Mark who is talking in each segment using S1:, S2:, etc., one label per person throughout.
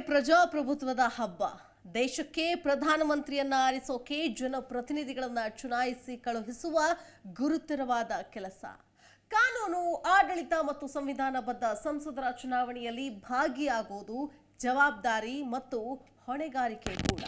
S1: ಪ್ರಜಾಪ್ರಭುತ್ವದ ಹಬ್ಬ. ದೇಶಕ್ಕೆ ಪ್ರಧಾನಮಂತ್ರಿಯನ್ನ ಆರಿಸೋಕೆ ಜನಪ್ರತಿನಿಧಿಗಳನ್ನ ಚುನಾಯಿಸಿ ಕಳುಹಿಸುವ ಗುರುತರವಾದ ಕೆಲಸ. ಕಾನೂನು, ಆಡಳಿತ ಮತ್ತು ಸಂವಿಧಾನಬದ್ಧ ಸಂಸದರ ಚುನಾವಣೆಯಲ್ಲಿ ಭಾಗಿಯಾಗೋದು ಜವಾಬ್ದಾರಿ ಮತ್ತು ಹೊಣೆಗಾರಿಕೆ ಕೂಡ.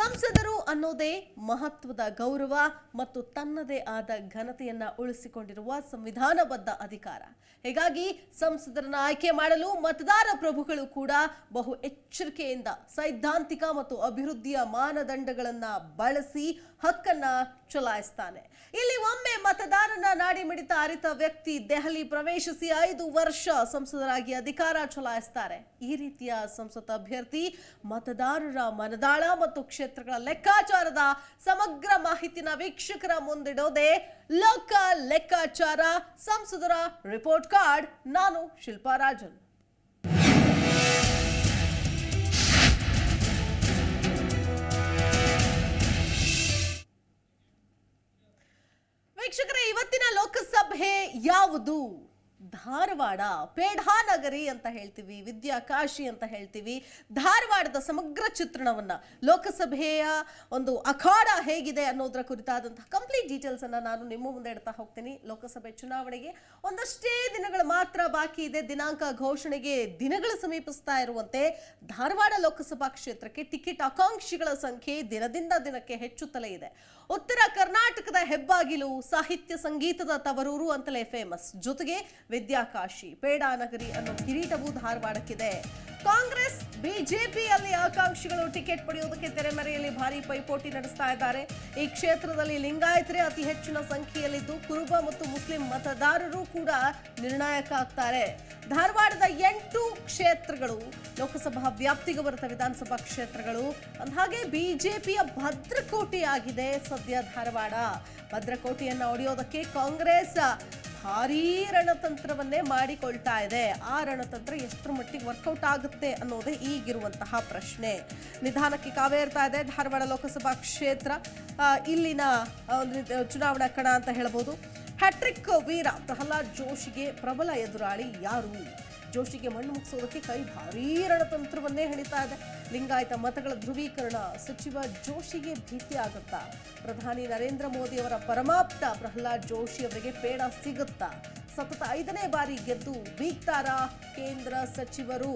S1: ಸಂಸದರು ಅನ್ನೋದೇ ಮಹತ್ವದ ಗೌರವ ಮತ್ತು ತನ್ನದೇ ಆದ ಘನತೆಯನ್ನ ಉಳಿಸಿಕೊಂಡಿರುವ ಸಂವಿಧಾನಬದ್ಧ ಅಧಿಕಾರ. ಹೀಗಾಗಿ ಸಂಸದರನ್ನ ಆಯ್ಕೆ ಮಾಡಲು ಮತದಾರ ಪ್ರಭುಗಳು ಕೂಡ ಬಹು ಎಚ್ಚರಿಕೆಯಿಂದ ಸೈದ್ಧಾಂತಿಕ ಮತ್ತು ಅಭಿವೃದ್ಧಿಯ ಮಾನದಂಡಗಳನ್ನ ಬಳಸಿ ಹಕ್ಕನ್ನ ಚಲಾಯಿಸ್ತಾನೆ. ಇಲ್ಲಿ ಒಮ್ಮೆ ಮತದಾರನ ನಾಡಿ ಮಿಡಿತ ಅರಿತ ವ್ಯಕ್ತಿ ದೆಹಲಿ ಪ್ರವೇಶಿಸಿ ಐದು ವರ್ಷ ಸಂಸದರಾಗಿ ಅಧಿಕಾರ ಚಲಾಯಿಸ್ತಾರೆ. ಈ ರೀತಿಯ ಸಂಸತ್ ಅಭ್ಯರ್ಥಿ ಮತದಾರರ ಮನದಾಳ ಮತ್ತು ಕ್ಷೇತ್ರಗಳ ಲೆಕ್ಕಾಚಾರದ ಸಮಗ್ರ ಮಾಹಿತಿನ ವೀಕ್ಷಕರ ಮುಂದಿಡೋದೇ ಲೋಕ ಲೆಕ್ಕಾಚಾರ. ಸಂಸದರ ರಿಪೋರ್ಟ್ ಕಾರ್ಡ್, ನಾನು ಶಿಲ್ಪಾ ರಾಜನ್. ವೀಕ್ಷಕರೇ, ಇವತ್ತಿನ ಲೋಕಸಭೆ ಯಾವುದು? ಧಾರವಾಡ, ಪೇಢಾನಗರಿ ಅಂತ ಹೇಳ್ತೀವಿ, ವಿದ್ಯಾಕಾಶಿ ಅಂತ ಹೇಳ್ತೀವಿ. ಧಾರವಾಡದ ಸಮಗ್ರ ಚಿತ್ರಣವನ್ನ ಲೋಕಸಭೆಯ ಒಂದು ಅಖಾಡ ಹೇಗಿದೆ ಅನ್ನೋದರ ಕುರಿತಾದಂತಹ ಕಂಪ್ಲೀಟ್ ಡೀಟೇಲ್ಸ್ ಅನ್ನ ನಾನು ನಿಮ್ಮ ಮುಂದೆ ಇಡ್ತಾ ಹೋಗ್ತೀನಿ. ಲೋಕಸಭೆ ಚುನಾವಣೆಗೆ ಒಂದಷ್ಟೇ ದಿನಗಳು ಮಾತ್ರ ಬಾಕಿ ಇದೆ. ದಿನಾಂಕ ಘೋಷಣೆಗೆ ದಿನಗಳು ಸಮೀಪಿಸ್ತಾ ಇರುವಂತೆ ಧಾರವಾಡ ಲೋಕಸಭಾ ಕ್ಷೇತ್ರಕ್ಕೆ ಟಿಕೆಟ್ ಆಕಾಂಕ್ಷಿಗಳ ಸಂಖ್ಯೆ ದಿನದಿಂದ ದಿನಕ್ಕೆ ಹೆಚ್ಚುತ್ತಲೇ ಇದೆ. ಉತ್ತರ ಕರ್ನಾಟಕದ ಹೆಬ್ಬಾಗಿಲು, ಸಾಹಿತ್ಯ ಸಂಗೀತದ ತವರೂರು ಅಂತಲೇ ಫೇಮಸ್ ಜೊತೆಗೆ ವಿದ್ಯಾಕಾಶಿ ಪೇಡಾನಗರಿ ಅನ್ನೋ ಕಿರೀಟವೂ ಧಾರವಾಡಕ್ಕಿದೆ. ಕಾಂಗ್ರೆಸ್, ಬಿಜೆಪಿಯಲ್ಲಿ ಆಕಾಂಕ್ಷಿಗಳು ಟಿಕೆಟ್ ಪಡೆಯುವುದಕ್ಕೆ ತೆರೆಮರೆಯಲ್ಲಿ ಭಾರಿ ಪೈಪೋಟಿ ನಡೆಸ್ತಾ ಇದ್ದಾರೆ. ಈ ಕ್ಷೇತ್ರದಲ್ಲಿ ಲಿಂಗಾಯತರೇ ಅತಿ ಹೆಚ್ಚಿನ ಸಂಖ್ಯೆಯಲ್ಲಿದ್ದು ಕುರುಬ ಮತ್ತು ಮುಸ್ಲಿಂ ಮತದಾರರು ಕೂಡ ನಿರ್ಣಾಯಕ ಆಗ್ತಾರೆ. ಧಾರವಾಡದ ಎಂಟು ಕ್ಷೇತ್ರಗಳು ಲೋಕಸಭಾ ವ್ಯಾಪ್ತಿಗೆ ಬರುತ್ತ ವಿಧಾನಸಭಾ ಕ್ಷೇತ್ರಗಳು. ಅಂದಹಾಗೆ ಬಿಜೆಪಿಯ ಭದ್ರಕೋಟೆಯಾಗಿದೆ ಸದ್ಯ ಧಾರವಾಡ. ಭದ್ರಕೋಟೆಯನ್ನು ಒಡೆಯೋದಕ್ಕೆ ಕಾಂಗ್ರೆಸ್ ಭಾರೀ ರಣತಂತ್ರವನ್ನೇ ಮಾಡಿಕೊಳ್ತಾ ಇದೆ. ಆ ರಣತಂತ್ರ ಎಷ್ಟರ ಮಟ್ಟಿಗೆ ವರ್ಕೌಟ್ ಆಗುತ್ತೆ ಅನ್ನೋದೇ ಈಗಿರುವಂತಹ ಪ್ರಶ್ನೆ. ನಿಧಾನಕ್ಕೆ ಕಾವೇರ್ತಾ ಇದೆ ಧಾರವಾಡ ಲೋಕಸಭಾ ಕ್ಷೇತ್ರ. ಇಲ್ಲಿನ ಒಂದು ಚುನಾವಣಾ ಕಣ ಅಂತ ಹೇಳ್ಬೋದು. ಹ್ಯಾಟ್ರಿಕ್ ವೀರ ಪ್ರಹ್ಲಾದ್ ಜೋಶಿಗೆ ಪ್ರಬಲ ಎದುರಾಳಿ ಯಾರು? ಜೋಶಿಗೆ ಮಣ್ಣು ಮುಗಿಸೋದಕ್ಕೆ ಕೈ ಭಾರೀ ರಣತಂತ್ರವನ್ನೇ ಹೆಣಿತಾ ಇದೆ. ಲಿಂಗಾಯತ ಮತಗಳ ಧ್ರುವೀಕರಣ ಸಚಿವ ಜೋಶಿಗೆ ಭೀತಿ ಆಗುತ್ತಾ? ಪ್ರಧಾನಿ ನರೇಂದ್ರ ಮೋದಿ ಅವರ ಪರಮಾಪ್ತ ಪ್ರಹ್ಲಾದ್ ಜೋಶಿ ಅವರಿಗೆ ಪೇಡ ಸಿಗುತ್ತಾ? ಸತತ ಐದನೇ ಬಾರಿ ಗೆದ್ದು ಬೀಗ್ತಾರಾ ಕೇಂದ್ರ ಸಚಿವರು?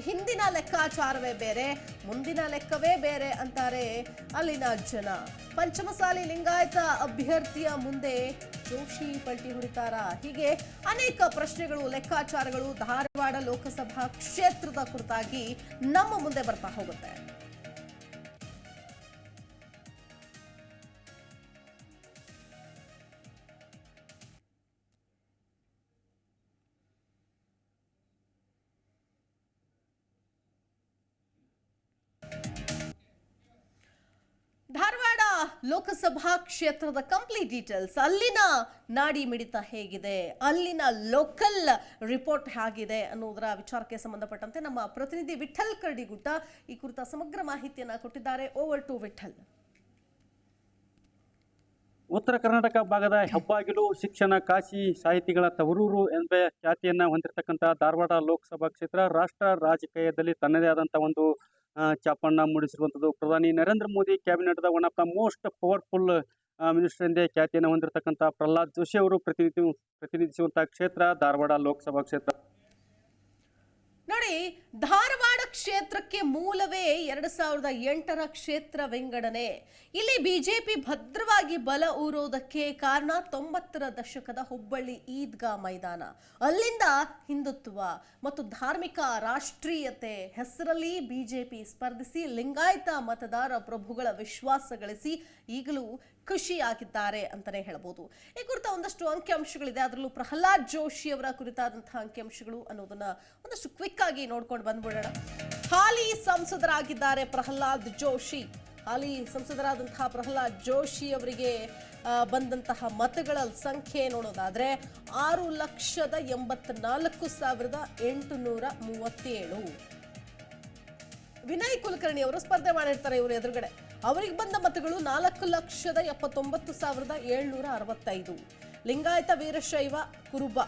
S1: ಹಿಂದಿನ ಲೆಕ್ಕಾಚಾರವೇ ಬೇರೆ, ಮುಂದಿನ ಲೆಕ್ಕವೇ ಬೇರೆ ಅಂತಾರೆ ಅಲ್ಲಿನ ಜನ. ಪಂಚಮಸಾಲಿ ಲಿಂಗಾಯತ ಅಭ್ಯರ್ಥಿಯ ಮುಂದೆ ಜೋಶಿ ಪಲ್ಟಿ ಹೊಡಿತಾರ. ಹೀಗೆ ಅನೇಕ ಪ್ರಶ್ನೆಗಳು, ಲೆಕ್ಕಾಚಾರಗಳು ಧಾರವಾಡ ಲೋಕಸಭಾ ಕ್ಷೇತ್ರದ ಕುರಿತಾಗಿ ನಮ್ಮ ಮುಂದೆ ಬರ್ತಾ ಹೋಗುತ್ತೆ. ಲೋಕಸಭಾ ಕ್ಷೇತ್ರದ ಕಂಪ್ಲೀಟ್ ಡೀಟೇಲ್ಸ್ ಅಲ್ಲಿನ ನಾಡಿ ಮಿಡಿತ ಹೇಗಿದೆ? ಅಲ್ಲಿನ ಲೋಕಲ್ ರಿಪೋರ್ಟ್ ಹೇಗಿದೆ ಅನ್ನೋದರ ವಿಚಾರಕ್ಕೆ ಸಂಬಂಧಪಟ್ಟಂತೆ ನಮ್ಮ ಪ್ರತಿನಿಧಿ ವಿಠಲ್ ಕರ್ಡಿಗುಡ್ಡ ಈ ಕುರಿತ ಸಮಗ್ರ ಮಾಹಿತಿಯನ್ನು ಕೊಟ್ಟಿದ್ದಾರೆ. Over to Vithal.
S2: ಉತ್ತರ ಕರ್ನಾಟಕ ಭಾಗದ ಹೆಬ್ಬಾಗಿಲು, ಶಿಕ್ಷಣ, ಕಾಶಿ ಸಾಹಿತಿಗಳ ತವರೂರು ಎಂಬ ಖ್ಯಾತಿಯನ್ನು ಹೊಂದಿರತಕ್ಕಂಥ ಧಾರವಾಡ ಲೋಕಸಭಾ ಕ್ಷೇತ್ರ ರಾಷ್ಟ್ರ ರಾಜಕೀಯದಲ್ಲಿ ತನ್ನದೇ ಆದಂಥ ಒಂದು ಛಾಪನ್ನ ಮೂಡಿಸಿರುವಂಥದ್ದು ಪ್ರಧಾನಿ Narendra Modi ಕ್ಯಾಬಿನೆಟ್ದ one of the most powerful minister ಎಂದೇ ಖ್ಯಾತಿಯನ್ನು ಹೊಂದಿರತಕ್ಕಂಥ ಪ್ರಹ್ಲಾದ್ ಜೋಶಿ ಅವರು ಪ್ರತಿನಿಧಿ, ಪ್ರತಿನಿಧಿಸುವಂತಹ ಕ್ಷೇತ್ರ ಧಾರವಾಡ ಲೋಕಸಭಾ ಕ್ಷೇತ್ರ.
S1: ನೋಡಿ, ಧಾರವಾಡ ಕ್ಷೇತ್ರಕ್ಕೆ ಮೂಲವೇ ಎರಡ್ ಸಾವಿರದ ಎಂಟರ ಕ್ಷೇತ್ರ ವಿಂಗಡಣೆ ಇಲ್ಲಿ ಬಿಜೆಪಿ ಭದ್ರವಾಗಿ ಬಲ ಊರೋದಕ್ಕೆ ಕಾರಣ ತೊಂಬತ್ತರ ದಶಕದ ಹುಬ್ಬಳ್ಳಿ ಈದ್ಗಾ ಮೈದಾನ. ಅಲ್ಲಿಂದ ಹಿಂದುತ್ವ ಮತ್ತು ಧಾರ್ಮಿಕ ರಾಷ್ಟ್ರೀಯತೆ ಹೆಸರಲ್ಲಿ ಬಿಜೆಪಿ ಸ್ಪರ್ಧಿಸಿ ಲಿಂಗಾಯತ ಮತದಾರ ಪ್ರಭುಗಳ ವಿಶ್ವಾಸ ಗಳಿಸಿ ಈಗಲೂ ಖುಷಿಯಾಗಿದ್ದಾರೆ ಅಂತಲೇ ಹೇಳ್ಬೋದು. ಈ ಕುರಿತ ಒಂದಷ್ಟು ಅಂಕಿಅಂಶಗಳಿದೆ. ಅದರಲ್ಲೂ ಪ್ರಹ್ಲಾದ್ ಜೋಶಿ ಅವರ ಕುರಿತಾದಂತಹ ಅಂಕಿಅಂಶಗಳು ಅನ್ನೋದನ್ನ ಒಂದಷ್ಟು ಕ್ವಿಕ್ ಆಗಿ ನೋಡ್ಕೊಂಡು ಬಂದ್ಬಿಡೋಣ. ಹಾಲಿ ಸಂಸದರಾಗಿದ್ದಾರೆ ಪ್ರಹ್ಲಾದ್ ಜೋಶಿ. ಹಾಲಿ ಸಂಸದರಾದಂತಹ ಪ್ರಹ್ಲಾದ್ ಜೋಶಿ ಅವರಿಗೆ ಬಂದಂತಹ ಮತಗಳ ಸಂಖ್ಯೆ ನೋಡೋದಾದ್ರೆ ಆರು ಲಕ್ಷದ ಎಂಬತ್ನಾಲ್ಕು ಸಾವಿರದ ಎಂಟುನೂರ ಮೂವತ್ತೇಳು. ವಿನಯ್ ಕುಲಕರ್ಣಿ ಅವರು ಸ್ಪರ್ಧೆ ಮಾಡಿರ್ತಾರೆ ಇವರು ಎದುರುಗಡೆ. ಅವರಿಗೆ ಬಂದ ಮತಗಳು ನಾಲ್ಕು ಲಕ್ಷದ ಎಪ್ಪತ್ತೊಂಬತ್ತು ಸಾವಿರದ ಏಳ್ನೂರ ಅರವತ್ತೈದು. ಲಿಂಗಾಯತ ವೀರಶೈವ ಕುರುಬ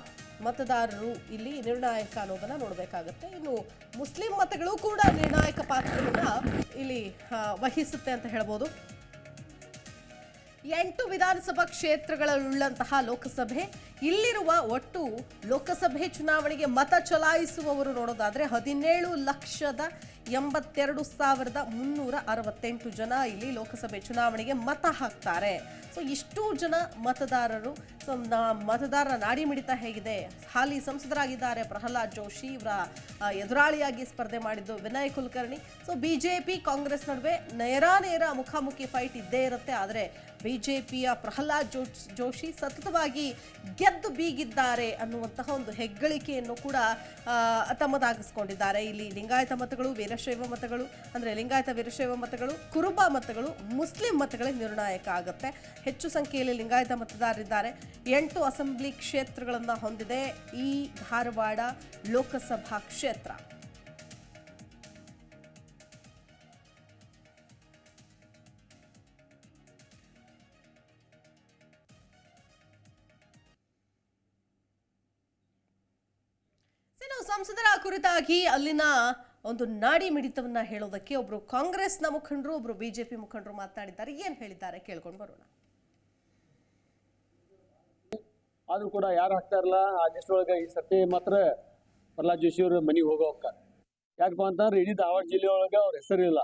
S1: ಮತದಾರರು ಇಲ್ಲಿ ನಿರ್ಣಾಯಕ ಅನ್ನೋದನ್ನ ನೋಡಬೇಕಾಗತ್ತೆ. ಇನ್ನು ಮುಸ್ಲಿಂ ಮತಗಳು ಕೂಡ ನಿರ್ಣಾಯಕ ಪಾತ್ರವನ್ನ ಇಲ್ಲಿ ವಹಿಸುತ್ತೆ ಅಂತ ಹೇಳ್ಬೋದು. ಎಂಟು ವಿಧಾನಸಭಾ ಕ್ಷೇತ್ರಗಳಲ್ಲುಳ್ಳಂತಹ ಲೋಕಸಭೆ, ಇಲ್ಲಿರುವ ಒಟ್ಟು ಲೋಕಸಭೆ ಚುನಾವಣೆಗೆ ಮತ ಚಲಾಯಿಸುವವರು ನೋಡೋದಾದ್ರೆ ಹದಿನೇಳು ಲಕ್ಷದ ಎಂಬತ್ತೆರಡು ಸಾವಿರದ ಮುನ್ನೂರ ಅರವತ್ತೆಂಟು ಜನ ಇಲ್ಲಿ ಲೋಕಸಭೆ ಚುನಾವಣೆಗೆ ಮತ ಹಾಕ್ತಾರೆ. ಸೊ ಇಷ್ಟು ಜನ ಮತದಾರರು. ಸೊ ಮತದಾರರ ನಾಡಿ ಮಿಡಿತ ಹೇಗಿದೆ? ಹಾಲಿ ಸಂಸದರಾಗಿದ್ದಾರೆ. ಪ್ರಹ್ಲಾದ್ ಜೋಶಿ ಇವರ ಎದುರಾಳಿಯಾಗಿ ಸ್ಪರ್ಧೆ ಮಾಡಿದ್ದು ವಿನಯ್ ಕುಲಕರ್ಣಿ. ಸೊ ಬಿಜೆಪಿ ಕಾಂಗ್ರೆಸ್ ನಡುವೆ ನೇರ ನೇರ ಮುಖಾಮುಖಿ ಫೈಟ್ ಇದ್ದೇ ಇರುತ್ತೆ. ಆದರೆ ಬಿಜೆಪಿಯ ಪ್ರಹ್ಲಾದ್ ಜೋ ಜೋಶಿ ಸತತವಾಗಿ ಗೆದ್ದು ಬೀಗಿದ್ದಾರೆ ಅನ್ನುವಂತಹ ಒಂದು ಹೆಗ್ಗಳಿಕೆಯನ್ನು ಕೂಡ ತಮ್ಮದಾಗಿಸ್ಕೊಂಡಿದ್ದಾರೆ. ಇಲ್ಲಿ ಲಿಂಗಾಯತ ಮತಗಳು, ವೀರಶೈವ ಮತಗಳು, ಅಂದರೆ ಲಿಂಗಾಯತ, ವೀರಶೈವ ಮತಗಳು, ಕುರುಬ ಮತಗಳು, ಮುಸ್ಲಿಂ ಮತಗಳೇ ನಿರ್ಣಾಯಕ ಆಗುತ್ತೆ. ಹೆಚ್ಚು ಸಂಖ್ಯೆಯಲ್ಲಿ ಲಿಂಗಾಯತ ಮತದಾರರಿದ್ದಾರೆ. ಎಂಟು ಅಸೆಂಬ್ಲಿ ಕ್ಷೇತ್ರಗಳನ್ನು ಹೊಂದಿದೆ ಈ ಧಾರವಾಡ ಲೋಕಸಭಾ ಕ್ಷೇತ್ರ. ಕುರಿತಾಗಿ ಅಲ್ಲಿನ ಒಂದು ನಾಡಿ ಮಿಡಿತವನ್ನ ಹೇಳೋದಕ್ಕೆ ಒಬ್ರು ಕಾಂಗ್ರೆಸ್ನ ಮುಖಂಡರು, ಒಬ್ರು ಬಿಜೆಪಿ ಮುಖಂಡರು ಮಾತನಾಡಿದ್ದಾರೆ ಏನ್ ಹೇಳಿದ್ದಾರೆ? ಕೇಳ್ಕೊಂಡು ಬರೋಣ.
S3: ಆದ್ರೂ ಕೂಡ ಯಾರು ಹಾಕ್ತಾ ಇರಲ್ಲ, ಆ ಲಿಸ್ಟ್ ಈ ಸತಿ ಮಾತ್ರ ಪ್ರಹ್ಲಾದ್ ಜೋಶಿ ಅವ್ರ ಮನೆಗೆ ಹೋಗೋಕ್ಕ ಯಾಕಪ್ಪ ಅಂತಂದ್ರೆ ಇಡೀ ಧಾರವಾಡ ಜಿಲ್ಲೆ ಒಳಗೆ ಅವ್ರ ಹೆಸರಿಲ್ಲ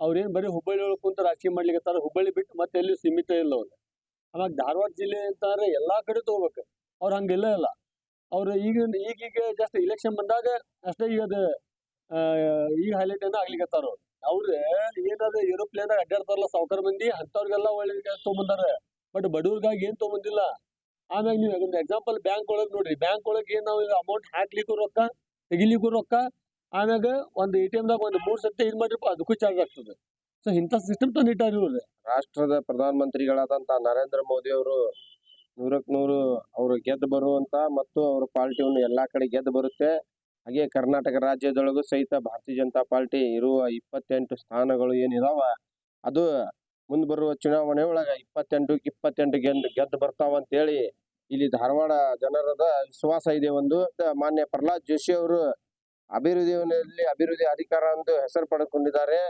S3: ಅವ್ರೇನು ಬರೀ ಹುಬ್ಬಳ್ಳಿ ಒಳಗೆ ಕುಂತ ರಾಜಕೀಯ ಮಾಡ್ಲಿಕ್ಕೆ ಹುಬ್ಬಳ್ಳಿ ಬಿಟ್ಟು ಮತ್ತೆ ಎಲ್ಲೂ ಸೀಮಿತ ಇಲ್ಲ ಅವ್ರು. ಆವಾಗ ಧಾರವಾಡ ಜಿಲ್ಲೆ ಅಂತಂದ್ರೆ ಎಲ್ಲಾ ಕಡೆ ತಗೋಬೇಕು. ಅವ್ರು ಹಂಗಿಲ್ಲ ಇಲ್ಲ ಅವ್ರು ಈಗ ಈಗೀಗ ಜಸ್ಟ್ ಇಲೆಕ್ಷನ್ ಬಂದಾಗ ಅಷ್ಟೇ ಈಗ ಅದು ಈಗ ಹೈಲೈಟ್ ಏನೋ ಆಗ್ಲಿಕ್ಕೆ ಅವ್ರು. ಅವ್ರ ಏನದ ಏರೋಪ್ಲೇನ್ ಅಡ್ಡಾಡ್ತಾರಲ್ಲ, ಸಾವುಕಾರ ಮಂದಿ ಅಂತವ್ರಿಗೆಲ್ಲ ಒಳ್ಳೆ ತೊಗೊಂಬಂದಾರ. ಬಟ್ ಬಡವ್ರಿಗಾಗಿ ಏನ್ ತೊಗೊಂಬಂದಿಲ್ಲ. ಆಮ್ಯಾಗ ನೀವು ಒಂದು ಎಕ್ಸಾಂಪಲ್ ಬ್ಯಾಂಕ್ ಒಳಗೆ ನೋಡ್ರಿ. ಬ್ಯಾಂಕ್ ಒಳಗೆ ಏನ್ ನಾವು ಅಮೌಂಟ್ ಹಾಕ್ಲಿಕ್ಕೂ ರೊಕ್ಕ, ತೆಗಿಲಿಕ್ಕೂ ರೊಕ್ಕ, ಆಮ್ಯಾಗ ಒಂದು ಎ ಟಿ ಎಮ್ದಾಗ ಒಂದು ಮೂರು ಸತಿ ಇದು ಮಾಡಿರಪ್ಪ, ಅದಕ್ಕೂ ಚಾರ್ಜ್ ಆಗ್ತದೆ. ಸೊ ಇಂಥ ಸಿಸ್ಟಮ್ ತಂದಿಟ್ಟಾರ ಇವ್ರು
S4: ರಾಷ್ಟ್ರದ ಪ್ರಧಾನಮಂತ್ರಿಗಳಾದಂತ ನರೇಂದ್ರ ಮೋದಿ ಅವರು ನೂರಕ್ಕೆ ನೂರು ಅವರು ಗೆದ್ದು ಬರುವಂತ ಮತ್ತು ಅವ್ರ ಪಾರ್ಟಿಯನ್ನು ಎಲ್ಲಾ ಕಡೆ ಗೆದ್ದು ಬರುತ್ತೆ. ಹಾಗೆ ಕರ್ನಾಟಕ ರಾಜ್ಯದೊಳಗೂ ಸಹಿತ ಭಾರತೀಯ ಜನತಾ ಪಾರ್ಟಿ ಇರುವ ಇಪ್ಪತ್ತೆಂಟು ಸ್ಥಾನಗಳು ಏನಿದಾವ, ಅದು ಮುಂದೆ ಬರುವ ಚುನಾವಣೆ ಒಳಗ ಇಪ್ಪತ್ತೆಂಟು ಇಪ್ಪತ್ತೆಂಟು ಗೆದ್ದು ಗೆದ್ದು ಬರ್ತಾವ ಅಂತೇಳಿ ಇಲ್ಲಿ ಧಾರವಾಡ ಜನರದ ವಿಶ್ವಾಸ ಇದೆ ಒಂದು. ಮಾನ್ಯ ಪ್ರಹ್ಲಾದ್ ಜೋಶಿ ಅವರು ಅಭಿವೃದ್ಧಿಯಲ್ಲಿ ಅಭಿವೃದ್ಧಿ ಅಧಿಕಾರ ಎಂದು ಹೆಸರು ಪಡೆದುಕೊಂಡಿದ್ದಾರೆ.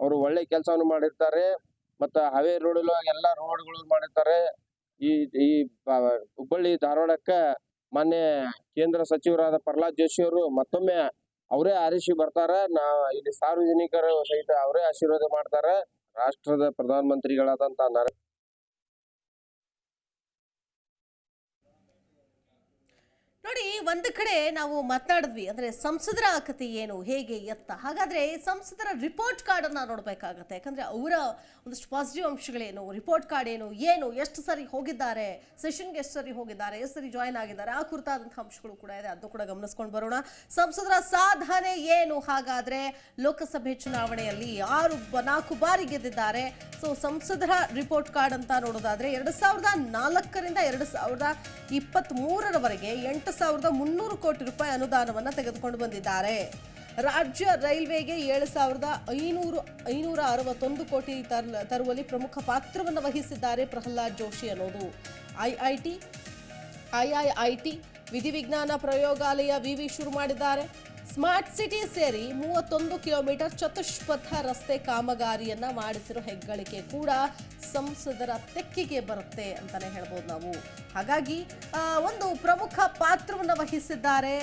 S4: ಅವರು ಒಳ್ಳೆ ಕೆಲಸವನ್ನು ಮಾಡಿರ್ತಾರೆ. ಮತ್ತ ಹಾವೇರಿ ರೋಡ್ ಎಲ್ಲಾ ರೋಡ್ಗಳು ಮಾಡಿರ್ತಾರೆ. ಈ ಈ ಹುಬ್ಬಳ್ಳಿ ಧಾರವಾಡಕ್ಕ ಮೊನ್ನೆ ಕೇಂದ್ರ ಸಚಿವರಾದ ಪ್ರಹ್ಲಾದ್ ಜೋಶಿ ಅವರು ಮತ್ತೊಮ್ಮೆ ಅವರೇ ಆರಿಸಿ ಬರ್ತಾರ. ನಾ, ಇಲ್ಲಿ ಸಾರ್ವಜನಿಕರು ಸಹಿತ ಅವರೇ ಆಶೀರ್ವಾದ ಮಾಡ್ತಾರ. ರಾಷ್ಟ್ರದ ಪ್ರಧಾನಮಂತ್ರಿಗಳಾದಂತ ನರೇಂದ್ರ
S1: ನೋಡಿ, ಒಂದು ಕಡೆ ನಾವು ಮಾತನಾಡಿದ್ವಿ, ಅಂದ್ರೆ ಸಂಸದರ ಕಥೆ ಏನು, ಹೇಗೆ, ಎತ್ತ? ಹಾಗಾದ್ರೆ ಸಂಸದರ ರಿಪೋರ್ಟ್ ಕಾರ್ಡ್ ಅನ್ನ ಯಾಕಂದರೆ ಅವರ ಒಂದಷ್ಟು ಪಾಸಿಟಿವ್ ಅಂಶಗಳೇನು ರಿಪೋರ್ಟ್ ಕಾರ್ಡ್ ಏನು ಏನು, ಎಷ್ಟು ಸರಿ ಹೋಗಿದ್ದಾರೆ ಸೆಷನ್ಗೆ ಎಷ್ಟು ಸರಿ ಹೋಗಿದ್ದಾರೆ, ಎಷ್ಟು ಸರಿ ಜಾಯ್ನ್ ಆಗಿದ್ದಾರೆ, ಆ ಕುರಿತಾದಂತಹ ಅಂಶಗಳು ಕೂಡ ಇದೆ. ಅದು ಕೂಡ ಗಮನಿಸ್ಕೊಂಡು ಬರೋಣ. ಸಂಸದರ ಸಾಧನೆ ಏನು? ಹಾಗಾದ್ರೆ ಲೋಕಸಭೆ ಚುನಾವಣೆಯಲ್ಲಿ ಆರು ನಾಲ್ಕು ಬಾರಿ ಗೆದ್ದಿದ್ದಾರೆ. ಸೊ ಸಂಸದರ ರಿಪೋರ್ಟ್ ಕಾರ್ಡ್ ಅಂತ ನೋಡೋದಾದ್ರೆ ಎರಡು ಸಾವಿರದ ನಾಲ್ಕರಿಂದ ಎರಡು ಸಾವಿರದ ಇಪ್ಪತ್ತ್ಮೂರರವರೆಗೆ ಎಂಟು ಸಾವಿರದ ಮುನ್ನೂರು ಕೋಟಿ ರೂಪಾಯಿ ಅನುದಾನವನ್ನು ತೆಗೆದುಕೊಂಡು ಬಂದಿದ್ದಾರೆ. ರಾಜ್ಯ ರೈಲ್ವೆಗೆ ಏಳು ಸಾವಿರದ ಐನೂರು, ಐನೂರ ಅರವತ್ತೊಂದು ಕೋಟಿ ತರ್- ತರುವಲ್ಲಿ ಪ್ರಮುಖ ಪಾತ್ರವನ್ನು ವಹಿಸಿದ್ದಾರೆ ಪ್ರಹ್ಲಾದ್ ಜೋಶಿ ಅನ್ನೋದು. ಐಐಟಿ ಐಐಐಟಿ ವಿಧಿವಿಜ್ಞಾನ ಪ್ರಯೋಗಾಲಯ ವಿವಿ ಶುರು ಮಾಡಿದ್ದಾರೆ. ಸ್ಮಾರ್ಟ್ ಸಿಟಿ ಸೇರಿ ಮೂವತ್ತೊಂದು ಕಿಲೋಮೀಟರ್ ಚತುಷ್ಪಥ ರಸ್ತೆ ಕಾಮಗಾರಿಯನ್ನ ಮಾಡಿಸಿರೋ ಹೆಗ್ಗಳಿಕೆ ಕೂಡ ಸಂಸದರ ತೆಕ್ಕಿಗೆ ಬರುತ್ತೆ ಅಂತಾನೆ ಹೇಳ್ಬೋದು ನಾವು. ಹಾಗಾಗಿ ಒಂದು ಪ್ರಮುಖ ಪಾತ್ರವನ್ನು ವಹಿಸಿದ್ದಾರೆ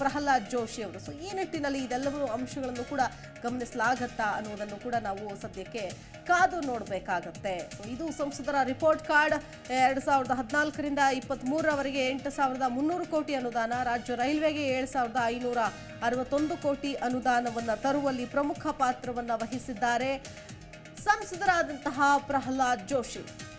S1: ಪ್ರಹ್ಲಾದ್ ಜೋಶಿ ಅವರು. ಸೊ ಈ ನಿಟ್ಟಿನಲ್ಲಿ ಇದೆಲ್ಲವೂ ಅಂಶಗಳನ್ನು ಕೂಡ ಗಮನಿಸಲಾಗತ್ತಾ ಅನ್ನೋದನ್ನು ಕೂಡ ನಾವು ಸದ್ಯಕ್ಕೆ ಕಾದು ನೋಡಬೇಕಾಗತ್ತೆ. ಸೊ ಇದು ಸಂಸದರ ರಿಪೋರ್ಟ್ ಕಾರ್ಡ್ ಎರಡು ಸಾವಿರದ ಹದಿನಾಲ್ಕರಿಂದ ಇಪ್ಪತ್ತ್ ಮೂರರವರೆಗೆ ಎಂಟು ಸಾವಿರದ ಮುನ್ನೂರು ಕೋಟಿ ಅನುದಾನ. ರಾಜ್ಯ ರೈಲ್ವೆಗೆ ಏಳು ಸಾವಿರದ ಐನೂರ ಅರವತ್ತೊಂದು ಕೋಟಿ ಅನುದಾನವನ್ನು ತರುವಲ್ಲಿ ಪ್ರಮುಖ ಪಾತ್ರವನ್ನು ವಹಿಸಿದ್ದಾರೆ. ಸಂಸದರಾದಂತಹ ಪ್ರಹ್ಲಾದ್ ಜೋಶಿ.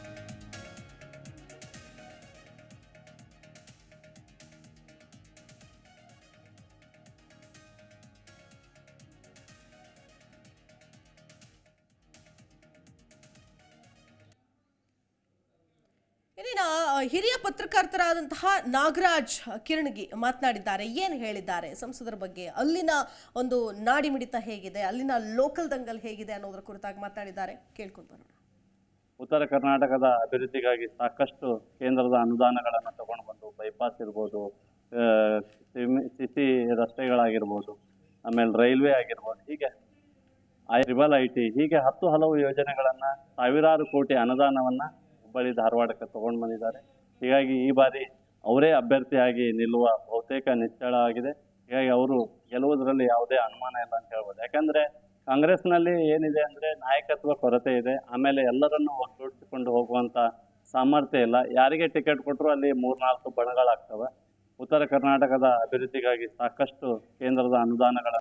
S1: ಪತ್ರಕರ್ತರಾದಂತಹ ನಾಗರಾಜ್ ಕಿರಣಗಿ ಮಾತನಾಡಿದ್ದಾರೆ. ಏನು ಹೇಳಿದ್ದಾರೆ? ಸಂಸದರ ಬಗ್ಗೆ ಅಲ್ಲಿನ ಒಂದು ನಾಡಿ ಮಿಡಿತ ಹೇಗಿದೆ? ಅಲ್ಲಿನ ಲೋಕಲ್ ದಂಗಲ್ ಹೇಗಿದೆ ಅನ್ನೋದ್ರ ಕುರಿತಾಗಿ ಮಾತನಾಡಿದ್ದಾರೆ. ಕೇಳ್ಕೊಂಡು ಬರೋಣ.
S2: ಉತ್ತರ ಕರ್ನಾಟಕದ ಅಭಿವೃದ್ಧಿಗಾಗಿ ಸಾಕಷ್ಟು ಕೇಂದ್ರದ ಅನುದಾನಗಳನ್ನು ತಗೊಂಡು ಬಂದು ಬೈಪಾಸ್ ಇರ್ಬೋದು ಸಿಸಿ ರಸ್ತೆಗಳಾಗಿರ್ಬೋದು, ಆಮೇಲೆ ರೈಲ್ವೆ ಆಗಿರ್ಬೋದು, ಹೀಗೆ ಐ ರಿಬಲ್ ಐ ಟಿ ಹೀಗೆ ಹತ್ತು ಹಲವು ಯೋಜನೆಗಳನ್ನು ಸಾವಿರಾರು ಕೋಟಿ ಅನುದಾನವನ್ನು ಹುಬ್ಬಳ್ಳಿ ಧಾರವಾಡಕ್ಕೆ ತಗೊಂಡು ಬಂದಿದ್ದಾರೆ ಹೀಗಾಗಿ ಈ ಬಾರಿ ಅವರೇ ಅಭ್ಯರ್ಥಿಯಾಗಿ ನಿಲ್ಲುವ ಬಹುತೇಕ ನಿಚ್ಚಳ ಆಗಿದೆ. ಹೀಗಾಗಿ ಅವರು ಗೆಲ್ಲುವುದರಲ್ಲಿ ಯಾವುದೇ ಅನುಮಾನ ಇಲ್ಲ ಅಂತ ಹೇಳ್ಬೋದು. ಯಾಕಂದ್ರೆ ಕಾಂಗ್ರೆಸ್ನಲ್ಲಿ ಏನಿದೆ ಅಂದ್ರೆ ನಾಯಕತ್ವ ಕೊರತೆ ಇದೆ. ಆಮೇಲೆ ಎಲ್ಲರನ್ನು ಒಗ್ಗೂಡಿಸಿಕೊಂಡು ಹೋಗುವಂತ ಸಾಮರ್ಥ್ಯ ಇಲ್ಲ. ಯಾರಿಗೆ ಟಿಕೆಟ್ ಕೊಟ್ಟರು ಅಲ್ಲಿ ಮೂರ್ನಾಲ್ಕು ಬಣಗಳಾಗ್ತವೆ. ಉತ್ತರ ಕರ್ನಾಟಕದ ಅಭಿವೃದ್ಧಿಗಾಗಿ ಸಾಕಷ್ಟು ಕೇಂದ್ರದ ಅನುದಾನಗಳ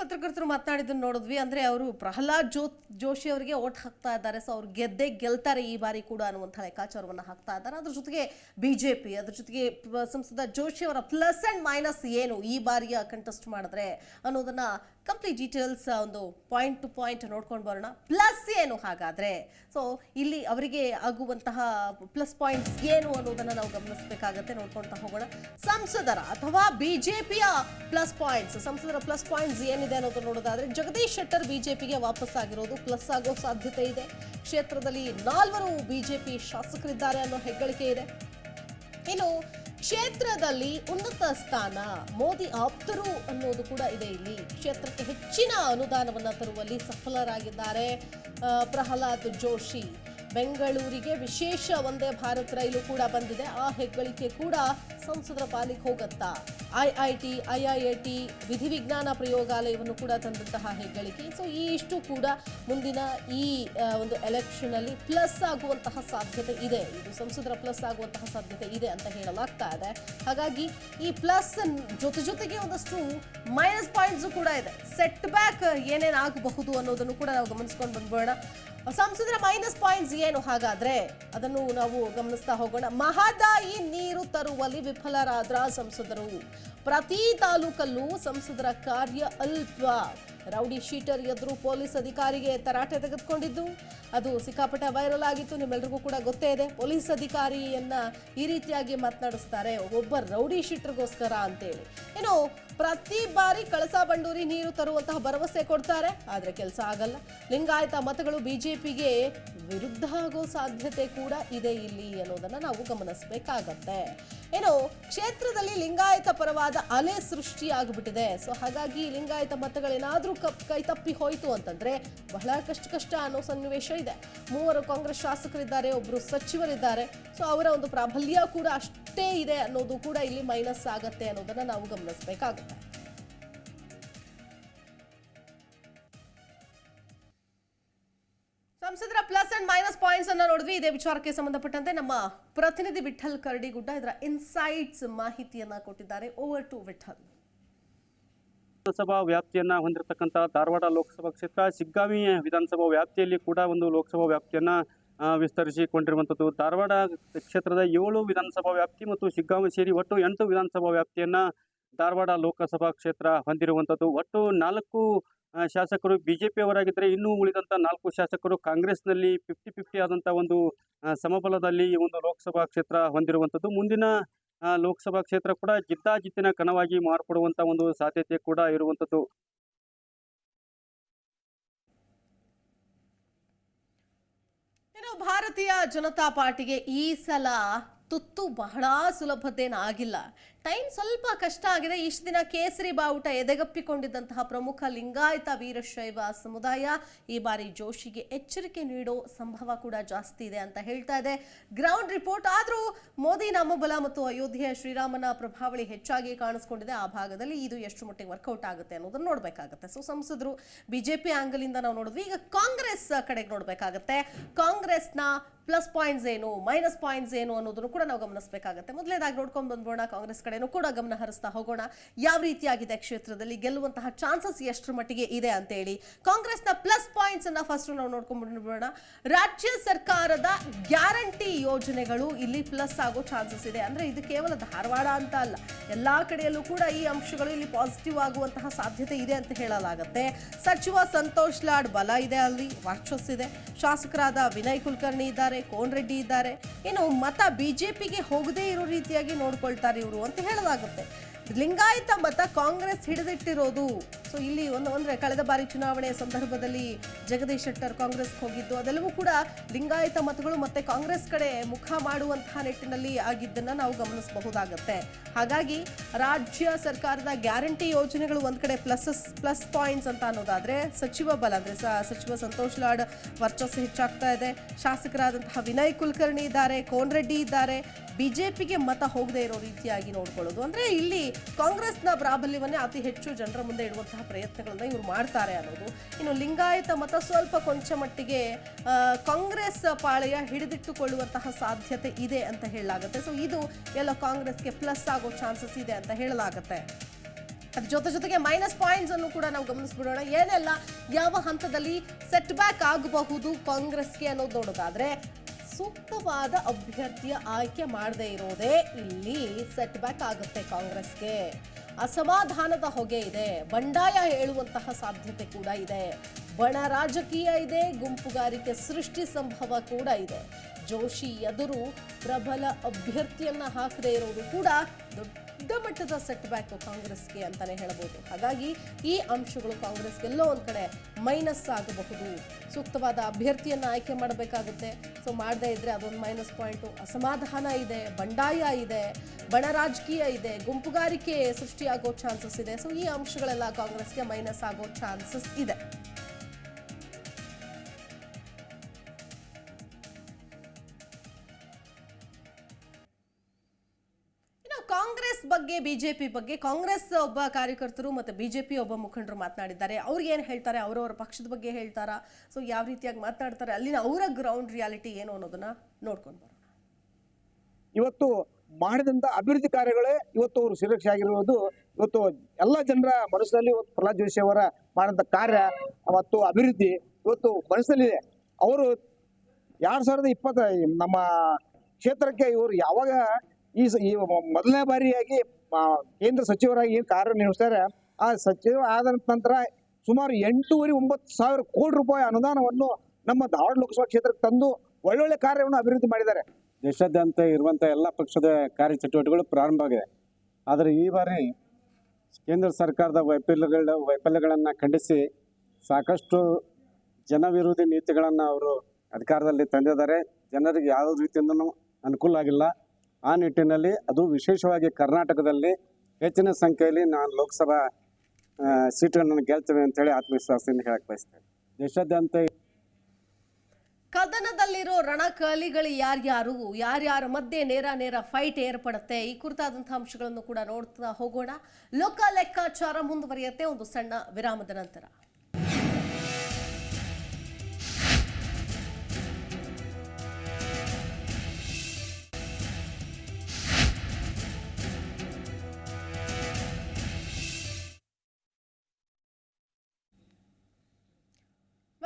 S1: ಪತ್ರಕರ್ತರು ಮಾತನಾಡಿದ್ದನ್ನು ನೋಡಿದ್ವಿ. ಅಂದ್ರೆ ಅವರು ಪ್ರಹ್ಲಾದ್ ಜೋ, ಜೋಶಿ ಅವರಿಗೆ ಓಟ್ ಹಾಕ್ತಾ ಇದ್ದಾರೆ. ಸೊ ಅವ್ರು ಗೆದ್ದೇ ಗೆಲ್ತಾರೆ ಈ ಬಾರಿ ಕೂಡ ಅನ್ನುವಂಥ ಲೆಕ್ಕಾಚಾರವನ್ನು ಹಾಕ್ತಾ ಇದ್ದಾರೆ. ಅದ್ರ ಜೊತೆಗೆ ಬಿಜೆಪಿ, ಅದ್ರ ಜೊತೆಗೆ ಸಂಸದ ಜೋಶಿ ಅವರ ಪ್ಲಸ್ ಅಂಡ್ ಮೈನಸ್ ಏನು ಈ ಬಾರಿಯ ಕಂಟೆಸ್ಟ್ ಮಾಡಿದ್ರೆ ಅನ್ನೋದನ್ನ ಕಂಪ್ಲೀಟ್ ಡೀಟೇಲ್ಸ್ ಒಂದು ಪಾಯಿಂಟ್ ಟು ಪಾಯಿಂಟ್ ನೋಡ್ಕೊಂಡು ಬರೋಣ. ಪ್ಲಸ್ ಏನು ಹಾಗಾದ್ರೆ? ಸೊ ಇಲ್ಲಿ ಅವರಿಗೆ ಆಗುವಂತಹ ಪ್ಲಸ್ ಪಾಯಿಂಟ್ಸ್ ಏನು ಅನ್ನೋದನ್ನ ನಾವು ಗಮನಿಸಬೇಕಾಗತ್ತೆ. ನೋಡ್ಕೊಳ್ತಾ ಹೋಗೋಣ. ಸಂಸದರ ಅಥವಾ ಬಿಜೆಪಿಯ ಪ್ಲಸ್ ಪಾಯಿಂಟ್ಸ್ ಸಂಸದರ ಪ್ಲಸ್ ಪಾಯಿಂಟ್ಸ್ ಏನಿದೆ ಅನ್ನೋದು ನೋಡೋದಾದ್ರೆ ಜಗದೀಶ್ ಶೆಟ್ಟರ್ ಬಿಜೆಪಿಗೆ ವಾಪಸ್ ಆಗಿರೋದು ಪ್ಲಸ್ ಆಗೋ ಸಾಧ್ಯತೆ ಇದೆ. ಕ್ಷೇತ್ರದಲ್ಲಿ ನಾಲ್ವರು ಬಿಜೆಪಿ ಶಾಸಕರಿದ್ದಾರೆ ಅನ್ನೋ ಹೆಗ್ಗಳಿಕೆ ಇದೆ. ಇನ್ನು ಕ್ಷೇತ್ರದಲ್ಲಿ ಉನ್ನತ ಸ್ಥಾನ ಮೋದಿ ಆಪ್ತರು ಅನ್ನೋದು ಕೂಡ ಇದೆ ಇಲ್ಲಿ. ಕ್ಷೇತ್ರಕ್ಕೆ ಹೆಚ್ಚಿನ ಅನುದಾನವನ್ನು ತರುವಲ್ಲಿ ಸಫಲರಾಗಿದ್ದಾರೆ ಪ್ರಹ್ಲಾದ್ ಜೋಶಿ. ಬೆಂಗಳೂರಿಗೆ ವಿಶೇಷ ಒಂದೇ ಭಾರತ್ ರೈಲು ಕೂಡ ಬಂದಿದೆ. ಆ ಹೆಗ್ಗಳಿಕೆ ಕೂಡ ಸಂಸದರ ಪಾಲಿಗೆ ಹೋಗತ್ತಾ? I I T, I I I T ವಿಧಿವಿಜ್ಞಾನ ಪ್ರಯೋಗಾಲಯವನ್ನು ಕೂಡ ತಂದಂತಹ ಹೆಗ್ಗಳಿಕೆ. ಸೊ ಈ ಇಷ್ಟು ಕೂಡ ಮುಂದಿನ ಈ ಒಂದು ಎಲೆಕ್ಷನ್ ಅಲ್ಲಿ ಪ್ಲಸ್ ಆಗುವಂತಹ ಸಾಧ್ಯತೆ ಇದೆ. ಇದು ಸಂಸದರ ಪ್ಲಸ್ ಆಗುವಂತಹ ಸಾಧ್ಯತೆ ಇದೆ ಅಂತ ಹೇಳಲಾಗ್ತಾ ಇದೆ. ಹಾಗಾಗಿ ಈ ಪ್ಲಸ್ ಜೊತೆ ಜೊತೆಗೆ ಒಂದಷ್ಟು ಮೈನಸ್ ಪಾಯಿಂಟ್ಸ್ ಕೂಡ ಇದೆ. ಸೆಟ್ ಬ್ಯಾಕ್ ಏನೇನು ಆಗಬಹುದು ಅನ್ನೋದನ್ನು ಕೂಡ ನಾವು ಗಮನಿಸ್ಕೊಂಡು ಬಂದ್ಬೋಣ ಸಂಸದರ ಮೈನಸ್ ಪಾಯಿಂಟ್ಸ್ ಏನು ಹಾಗಾದ್ರೆ? ಅದನ್ನು ನಾವು ಗಮನಿಸ್ತಾ ಹೋಗೋಣ. ಮಹದಾಯಿ ನೀರು ತರುವಲ್ಲಿ ವಿಫಲರಾದ್ರ ಸಂಸದರು. ಪ್ರತಿ ತಾಲೂಕಲ್ಲೂ ಸಂಸದರ ಕಾರ್ಯ ಅಲ್ಪ ರೌಡಿ ಶೀಟರ್ ಎದುರು ಪೊಲೀಸ್ ಅಧಿಕಾರಿಗೆ ತರಾಟೆ ತೆಗೆದುಕೊಂಡಿದ್ದು, ಅದು ಸಿಕ್ಕಾಪಟ್ಟೆ ವೈರಲ್ ಆಗಿತ್ತು. ನಿಮ್ಮೆಲ್ರಿಗೂ ಕೂಡ ಗೊತ್ತೇ ಇದೆ, ಪೊಲೀಸ್ ಅಧಿಕಾರಿಯನ್ನ ಈ ರೀತಿಯಾಗಿ ಮಾತನಾಡಿಸ್ತಾರೆ ಒಬ್ಬ ರೌಡಿ ಶೀಟರ್ಗೋಸ್ಕರ ಅಂತೇಳಿ. ಏನು ಪ್ರತಿ ಬಾರಿ ಕಳಸಾ ಬಂಡೂರಿ ನೀರು ತರುವಂತಹ ಭರವಸೆ ಕೊಡ್ತಾರೆ, ಆದರೆ ಕೆಲಸ ಆಗಲ್ಲ. ಲಿಂಗಾಯತ ಮತಗಳು ಬಿಜೆಪಿಗೆ ವಿರುದ್ಧ ಆಗೋ ಸಾಧ್ಯತೆ ಕೂಡ ಇದೆ ಇಲ್ಲಿ ಅನ್ನೋದನ್ನ ನಾವು ಗಮನಿಸಬೇಕಾಗತ್ತೆ. ಏನು, ಕ್ಷೇತ್ರದಲ್ಲಿ ಲಿಂಗಾಯತ ಪರವಾದ ಅಲೆ ಸೃಷ್ಟಿಯಾಗ್ಬಿಟ್ಟಿದೆ. ಸೊ ಹಾಗಾಗಿ ಲಿಂಗಾಯತ ಮತಗಳೇನಾದರೂ ಕಪ್, ಕೈ ತಪ್ಪಿ ಹೋಯಿತು ಅಂತಂದ್ರೆ ಬಹಳ ಕಷ್ಟ ಕಷ್ಟ ಅನ್ನೋ ಸನ್ನಿವೇಶ ಇದೆ. ಮೂವರು ಕಾಂಗ್ರೆಸ್ ಶಾಸಕರಿದ್ದಾರೆ, ಒಬ್ರು ಸಚಿವರಿದ್ದಾರೆ. ಸೊ ಅವರ ಒಂದು ಪ್ರಾಬಲ್ಯ ಕೂಡ ಅಷ್ಟೇ ಇದೆ ಅನ್ನೋದು ಕೂಡ ಇಲ್ಲಿ ಮೈನಸ್ ಆಗತ್ತೆ ಅನ್ನೋದನ್ನ ನಾವು ಗಮನಿಸಬೇಕಾಗುತ್ತೆ. ಸಂಸದರ ಪ್ಲಸ್ ಅಂಡ್ ಮೈನಸ್ ಪಾಯಿಂಟ್ಸ್ ಅನ್ನ ನೋಡಿದ್ವಿ. ಇದೇ ವಿಚಾರಕ್ಕೆ ಸಂಬಂಧಪಟ್ಟಂತೆ ನಮ್ಮ ಪ್ರತಿನಿಧಿ ವಿಠಲ್ ಕರಡಿಗುಡ್ಡ ಇದರ ಇನ್ಸೈಟ್ಸ್ ಮಾಹಿತಿಯನ್ನ ಕೊಟ್ಟಿದ್ದಾರೆ. Over to Vithal.
S2: ಲೋಕಸಭಾ ವ್ಯಾಪ್ತಿಯನ್ನ ಹೊಂದಿರತಕ್ಕಂಥ ಧಾರವಾಡ ಲೋಕಸಭಾ ಕ್ಷೇತ್ರ ಸಿಗ್ಗಾವಿ ವಿಧಾನಸಭಾ ವ್ಯಾಪ್ತಿಯಲ್ಲಿ ಕೂಡ ಒಂದು ಲೋಕಸಭಾ ವ್ಯಾಪ್ತಿಯನ್ನ ವಿಸ್ತರಿಸಿಕೊಂಡಿರುವಂಥದ್ದು ಧಾರವಾಡ ಕ್ಷೇತ್ರದ ಏಳು ವಿಧಾನಸಭಾ ವ್ಯಾಪ್ತಿ ಮತ್ತು ಸಿಗ್ಗಾವಿ ಸೇರಿ ಒಟ್ಟು ಎಂಟು ವಿಧಾನಸಭಾ ವ್ಯಾಪ್ತಿಯನ್ನ ಧಾರವಾಡ ಲೋಕಸಭಾ ಕ್ಷೇತ್ರ ಹೊಂದಿರುವಂಥದ್ದು ಒಟ್ಟು ನಾಲ್ಕು ಶಾಸಕರು ಬಿಜೆಪಿ ಅವರಾಗಿದ್ದರೆ ಇನ್ನೂ ಉಳಿದಂಥ ನಾಲ್ಕು ಶಾಸಕರು ಕಾಂಗ್ರೆಸ್ನಲ್ಲಿ ಫಿಫ್ಟಿ ಫಿಫ್ಟಿ ಆದಂಥ ಒಂದು ಸಮಬಲದಲ್ಲಿ ಈ ಒಂದು ಲೋಕಸಭಾ ಕ್ಷೇತ್ರ ಹೊಂದಿರುವಂಥದ್ದು ಮುಂದಿನ ಲೋಕಸಭಾ ಕ್ಷೇತ್ರ ಕೂಡ ಜಿದ್ದಾಜಿದ್ದಿನ ಕಣವಾಗಿ ಮಾರ್ಪಡುವಂಥ ಒಂದು ಸಾಧ್ಯತೆ ಕೂಡ
S1: ಇರುವಂಥದ್ದು ಭಾರತೀಯ ಜನತಾ ಪಾರ್ಟಿಗೆ ಈ ಸಲ ತುತ್ತು ಬಹಳ ಸುಲಭದ್ದೇನಾಗಿಲ್ಲ. ಟೈಮ್ ಸ್ವಲ್ಪ ಕಷ್ಟ ಆಗಿದೆ. ಇಷ್ಟು ದಿನ ಕೇಸರಿ ಬಾವುಟ ಎದೆಗಪ್ಪಿಕೊಂಡಿದ್ದಂತಹ ಪ್ರಮುಖ ಲಿಂಗಾಯತ ವೀರಶೈವ ಸಮುದಾಯ ಈ ಬಾರಿ ಜೋಶಿಗೆ ಎಚ್ಚರಿಕೆ ನೀಡೋ ಸಂಭವ ಕೂಡ ಜಾಸ್ತಿ ಇದೆ ಅಂತ ಹೇಳ್ತಾ ಇದೆ. ಗ್ರೌಂಡ್ ರಿಪೋರ್ಟ್ ಆದರೂ ಮೋದಿ ನಾಮಬಲ ಮತ್ತು ಅಯೋಧ್ಯೆಯ ಶ್ರೀರಾಮನ ಪ್ರಭಾವಳಿ ಹೆಚ್ಚಾಗಿ ಕಾಣಿಸ್ಕೊಂಡಿದೆ. ಆ ಭಾಗದಲ್ಲಿ ಇದು ಎಷ್ಟು ಮಟ್ಟಿಗೆ ವರ್ಕೌಟ್ ಆಗುತ್ತೆ ಅನ್ನೋದನ್ನ ನೋಡಬೇಕಾಗುತ್ತೆ. ಸೊ, ಸಂಸದರು ಬಿಜೆಪಿ ಆಂಗಲಿಂದ ನಾವು ನೋಡಿದ್ವಿ. ಈಗ ಕಾಂಗ್ರೆಸ್ ಕಡೆಗೆ ನೋಡಬೇಕಾಗತ್ತೆ. ಕಾಂಗ್ರೆಸ್ನ ಪ್ಲಸ್ ಪಾಯಿಂಟ್ಸ್ ಏನು ಮೈನಸ್ ಪಾಯಿಂಟ್ಸ್ ಏನು ಅನ್ನೋದನ್ನು ಕೂಡ ನಾವು ಗಮನಿಸಬೇಕಾಗುತ್ತೆ. ಮೊದಲನೇದಾಗಿ ನೋಡ್ಕೊಂಡು ಬಂದ್ಬೋಣ ಕಾಂಗ್ರೆಸ್ ಕಡೆನೂ ಕೂಡ ಗಮನ ಹರಿಸ್ತಾ ಹೋಗೋಣ. ಯಾವ ರೀತಿಯಾಗಿದೆ ಕ್ಷೇತ್ರದಲ್ಲಿ ಗೆಲ್ಲುವಂತಹ ಚಾನ್ಸಸ್ ಎಷ್ಟರ ಮಟ್ಟಿಗೆ ಇದೆ ಅಂತೇಳಿ. ಕಾಂಗ್ರೆಸ್ನ ಪ್ಲಸ್ ಪಾಯಿಂಟ್ಸ್ ಅನ್ನ ಫಸ್ಟ್ ನಾವು ನೋಡ್ಕೊಂಡ್ಬಿಡೋಣ. ರಾಜ್ಯ ಸರ್ಕಾರದ ಗ್ಯಾರಂಟಿ ಯೋಜನೆಗಳು ಇಲ್ಲಿ ಪ್ಲಸ್ ಆಗೋ ಚಾನ್ಸಸ್ ಇದೆ. ಅಂದ್ರೆ ಇದು ಕೇವಲ ಧಾರವಾಡ ಅಂತ ಅಲ್ಲ. ಎಲ್ಲಾ ಕಡೆಯಲ್ಲೂ ಕೂಡ ಈ ಅಂಶಗಳು ಇಲ್ಲಿ ಪಾಸಿಟಿವ್ ಆಗುವಂತಹ ಸಾಧ್ಯತೆ ಇದೆ ಅಂತ ಹೇಳಲಾಗುತ್ತೆ. ಸಚಿವ ಸಂತೋಷ್ ಲಾಡ್ ಬಲ ಇದೆ ಅಲ್ಲಿ ವರ್ಚಸ್ಸಿದೆ ಶಾಸಕರಾದ ವಿನಯ್ ಕುಲಕರ್ಣಿ ಇದ್ದಾರೆ, ಕೋನ್ ರೆಡ್ಡಿ ಇದ್ದಾರೆ. ಇನ್ನು ಮತ ಬಿಜೆಪಿಗೆ ಹೋಗದೇ ಇರೋ ರೀತಿಯಾಗಿ ನೋಡ್ಕೊಳ್ತಾರೆ ಇವರು. ಅಂತ ಹೇಳಲಾಗುತ್ತೆ ಲಿಂಗಾಯತ ಮತ ಕಾಂಗ್ರೆಸ್ ಹಿಡಿದಿಟ್ಟಿರೋದು. ಸೊ ಇಲ್ಲಿ ಒಂದು ಅಂದ್ರೆ ಕಳೆದ ಬಾರಿ ಚುನಾವಣೆಯ ಸಂದರ್ಭದಲ್ಲಿ ಜಗದೀಶ್ ಶೆಟ್ಟರ್ ಕಾಂಗ್ರೆಸ್ಗೆ ಹೋಗಿದ್ದು, ಅದೆಲ್ಲವೂ ಕೂಡ ಲಿಂಗಾಯತ ಮತಗಳು ಮತ್ತೆ ಕಾಂಗ್ರೆಸ್ ಕಡೆ ಮುಖ ಮಾಡುವಂತಹ ನಿಟ್ಟಿನಲ್ಲಿ ಆಗಿದ್ದನ್ನ ನಾವು ಗಮನಿಸಬಹುದಾಗತ್ತೆ. ಹಾಗಾಗಿ ರಾಜ್ಯ ಸರ್ಕಾರದ ಗ್ಯಾರಂಟಿ ಯೋಜನೆಗಳು ಒಂದ್ ಕಡೆ ಪ್ಲಸ್ ಪ್ಲಸ್ ಪಾಯಿಂಟ್ಸ್ ಅಂತ ಅನ್ನೋದಾದ್ರೆ ಸಚಿವ ಬಲ ಅಂದ್ರೆ ಸಚಿವ ಸಂತೋಷ್ ಲಾಡ್ ವರ್ಚಸ್ಸು ಹೆಚ್ಚಾಗ್ತಾ ಇದೆ. ಶಾಸಕರಾದಂತಹ ವಿನಯ್ ಕುಲಕರ್ಣಿ ಇದ್ದಾರೆ, ಕೋನ್ ರೆಡ್ಡಿ ಇದ್ದಾರೆ. ಬಿಜೆಪಿಗೆ ಮತ ಹೋಗದೆ ಇರೋ ರೀತಿಯಾಗಿ ನೋಡ್ಕೊಳ್ಳೋದು. ಅಂದ್ರೆ ಇಲ್ಲಿ ಕಾಂಗ್ರೆಸ್ನ ಪ್ರಾಬಲ್ಯವನ್ನೇ ಅತಿ ಹೆಚ್ಚು ಜನರ ಮುಂದೆ ಇಡುವಂತಹ ಪ್ರಯತ್ನಗಳನ್ನ ಇವರು ಮಾಡ್ತಾರೆ ಅನ್ನೋದು. ಇನ್ನು ಲಿಂಗಾಯತ ಮತ ಸ್ವಲ್ಪ ಕೊಂಚ ಮಟ್ಟಿಗೆ ಕಾಂಗ್ರೆಸ್ ಪಾಳೆಯ ಹಿಡಿದಿಟ್ಟುಕೊಳ್ಳುವಂತಹ ಸಾಧ್ಯತೆ ಇದೆ ಅಂತ ಹೇಳಲಾಗುತ್ತೆ. ಸೊ ಇದು ಎಲ್ಲ ಕಾಂಗ್ರೆಸ್ಗೆ ಪ್ಲಸ್ ಆಗೋ ಚಾನ್ಸಸ್ ಇದೆ ಅಂತ ಹೇಳಲಾಗುತ್ತೆ. ಅದ್ರ ಜೊತೆ ಜೊತೆಗೆ ಮೈನಸ್ ಪಾಯಿಂಟ್ಸ್ ಅನ್ನು ಕೂಡ ನಾವು ಗಮನಿಸ್ಬಿಡೋಣ. ಏನೆಲ್ಲ ಯಾವ ಹಂತದಲ್ಲಿ ಸೆಟ್ ಬ್ಯಾಕ್ ಆಗಬಹುದು ಕಾಂಗ್ರೆಸ್ಗೆ ಅನ್ನೋದು ನೋಡೋದಾದ್ರೆ ಸೂಕ್ತವಾದ ಅಭ್ಯರ್ಥಿಯ ಆಯ್ಕೆ ಮಾಡದೇ ಇರೋದೇ ಇಲ್ಲಿ ಸೆಟ್ ಬ್ಯಾಕ್ ಆಗುತ್ತೆ ಕಾಂಗ್ರೆಸ್ಗೆ. ಅಸಮಾಧಾನದ ಹೊಗೆ ಇದೆ. ಬಂಡಾಯ ಹೇಳುವಂತಹ ಸಾಧ್ಯತೆ ಕೂಡ ಇದೆ. ಬಣ ರಾಜಕೀಯ ಇದೆ, ಗುಂಪುಗಾರಿಕೆ ಸೃಷ್ಟಿ ಸಂಭವ ಕೂಡ ಇದೆ. ಜೋಶಿ ಎದುರು ಪ್ರಬಲ ಅಭ್ಯರ್ಥಿಯನ್ನ ಹಾಕದೇ ಇರೋದು ಕೂಡ ದೊಡ್ಡ ಮಟ್ಟದ ಸೆಟ್ ಬ್ಯಾಕ್ ಕಾಂಗ್ರೆಸ್ಗೆ ಅಂತಾನೆ ಹೇಳಬಹುದು ಹಾಗಾಗಿ ಈ ಅಂಶಗಳು ಕಾಂಗ್ರೆಸ್ಗೆ ಎಲ್ಲೋ ಒಂದ್ ಕಡೆ ಮೈನಸ್ ಆಗಬಹುದು. ಸೂಕ್ತವಾದ ಅಭ್ಯರ್ಥಿಯನ್ನ ಆಯ್ಕೆ ಮಾಡಬೇಕಾಗುತ್ತೆ. ಸೊ ಮಾಡದೇ ಇದ್ರೆ ಅದೊಂದು ಮೈನಸ್ ಪಾಯಿಂಟು ಅಸಮಾಧಾನ ಇದೆ, ಬಂಡಾಯ ಇದೆ, ಬಣ ರಾಜಕೀಯ ಇದೆ, ಗುಂಪುಗಾರಿಕೆ ಸೃಷ್ಟಿಯಾಗೋ ಚಾನ್ಸಸ್ ಇದೆ. ಸೊ ಈ ಅಂಶಗಳೆಲ್ಲ ಕಾಂಗ್ರೆಸ್ಗೆ ಮೈನಸ್ ಆಗೋ ಚಾನ್ಸಸ್ ಇದೆ. ಬಗ್ಗೆ, ಬಿಜೆಪಿ ಬಗ್ಗೆ ಕಾಂಗ್ರೆಸ್ ಒಬ್ಬ ಕಾರ್ಯಕರ್ತರು ಮತ್ತೆ ಬಿಜೆಪಿ ಒಬ್ಬ ಮುಖಂಡರು ಮಾತನಾಡಿದ್ದಾರೆ. ಅವ್ರಿಗೆ ಏನು ಹೇಳ್ತಾರೆ? ಅವರವರ ಪಕ್ಷದ ಬಗ್ಗೆ ಹೇಳ್ತಾರಾ? ಸೊ ಯಾವ ರೀತಿಯಾಗಿ ಮಾತನಾಡ್ತಾರೆ? ಅಲ್ಲಿನ ಅವರ ಗ್ರೌಂಡ್ ರಿಯಾಲಿಟಿ ಏನು ಅನ್ನೋದನ್ನ ನೋಡ್ಕೊಂಡು ಬರೋಣ.
S5: ಇವತ್ತು ಮಾಡಿದಂತ ಅಭಿವೃದ್ಧಿ ಕಾರ್ಯಗಳೇ ಇವತ್ತು ಅವರು ಸುರಕ್ಷೆ ಆಗಿರುವುದು ಇವತ್ತು ಎಲ್ಲ ಜನರ ಮನಸ್ಸಿನಲ್ಲಿ ಇವತ್ತು ಪ್ರಹ್ಲಾದ್ ಜೋಶಿ ಅವರ ಮಾಡಿದಂತ ಕಾರ್ಯ ಮತ್ತು ಅಭಿವೃದ್ಧಿ ಇವತ್ತು ಮನಸ್ಸಲ್ಲಿದೆ ಅವರು ಎರಡ್ ಸಾವಿರದ ಇಪ್ಪತ್ತ, ನಮ್ಮ ಕ್ಷೇತ್ರಕ್ಕೆ ಇವರು ಯಾವಾಗ ಈ ಮೊದಲನೇ ಬಾರಿಯಾಗಿ ಕೇಂದ್ರ ಸಚಿವರಾಗಿ ಏನು ಕಾರ್ಯನಿರ್ವಹಿಸ್ತಾರೆ, ಆ ಸಚಿವ ಆದ ನಂತರ ಸುಮಾರು ಎಂಟೂವರೆ ಒಂಬತ್ತು ಸಾವಿರ ಕೋಟಿ ರೂಪಾಯಿ ಅನುದಾನವನ್ನು ನಮ್ಮ ಧಾರವಾಡ ಲೋಕಸಭಾ ಕ್ಷೇತ್ರಕ್ಕೆ ತಂದು ಒಳ್ಳೊಳ್ಳೆ ಕಾರ್ಯವನ್ನು ಅಭಿವೃದ್ಧಿ ಮಾಡಿದ್ದಾರೆ.
S6: ದೇಶಾದ್ಯಂತ ಇರುವಂಥ ಎಲ್ಲ ಪಕ್ಷದ ಕಾರ್ಯಚಟುವಟಿಕೆಗಳು ಪ್ರಾರಂಭ ಆಗಿದೆ. ಆದರೆ ಈ ಬಾರಿ ಕೇಂದ್ರ ಸರ್ಕಾರದ ವೈಫಲ್ಯಗಳ, ವೈಫಲ್ಯಗಳನ್ನು ಖಂಡಿಸಿ ಸಾಕಷ್ಟು ಜನವಿರೋಧಿ ನೀತಿಗಳನ್ನು ಅವರು ಅಧಿಕಾರದಲ್ಲಿ ತಂದಿದ್ದಾರೆ. ಜನರಿಗೆ ಯಾವ ರೀತಿಯಿಂದನೂ ಅನುಕೂಲ ಆಗಿಲ್ಲ. ಆ ನಿಟ್ಟಿನಲ್ಲಿ ಅದು ವಿಶೇಷವಾಗಿ ಕರ್ನಾಟಕದಲ್ಲಿ ಹೆಚ್ಚಿನ ಸಂಖ್ಯೆಯಲ್ಲಿ ನಾನು ಲೋಕಸಭಾ ಸೀಟನ್ನು ಸೀಟುಗಳನ್ನು ಗೆಲ್ತೇವೆ ಅಂತೇಳಿ ಆತ್ಮವಿಶ್ವಾಸದಿಂದ ಹೇಳಕ್ಕೆ ಬಯಸ್ತೇನೆ. ದೇಶಾದ್ಯಂತ
S1: ಕದನದಲ್ಲಿರೋ ರಣಕಲಿಗಳು ಯಾರ್ಯಾರು? ಯಾರ್ಯಾರ ಮಧ್ಯೆ ನೇರ ನೇರ ಫೈಟ್ ಏರ್ಪಡುತ್ತೆ? ಈ ಕುರಿತಾದಂತಹ ಅಂಶಗಳನ್ನು ಕೂಡ ನೋಡ್ತಾ ಹೋಗೋಣ. ಲೋಕ ಲೆಕ್ಕಾಚಾರ ಮುಂದುವರಿಯುತ್ತೆ. ಒಂದು ಸಣ್ಣ ವಿರಾಮದ ನಂತರ.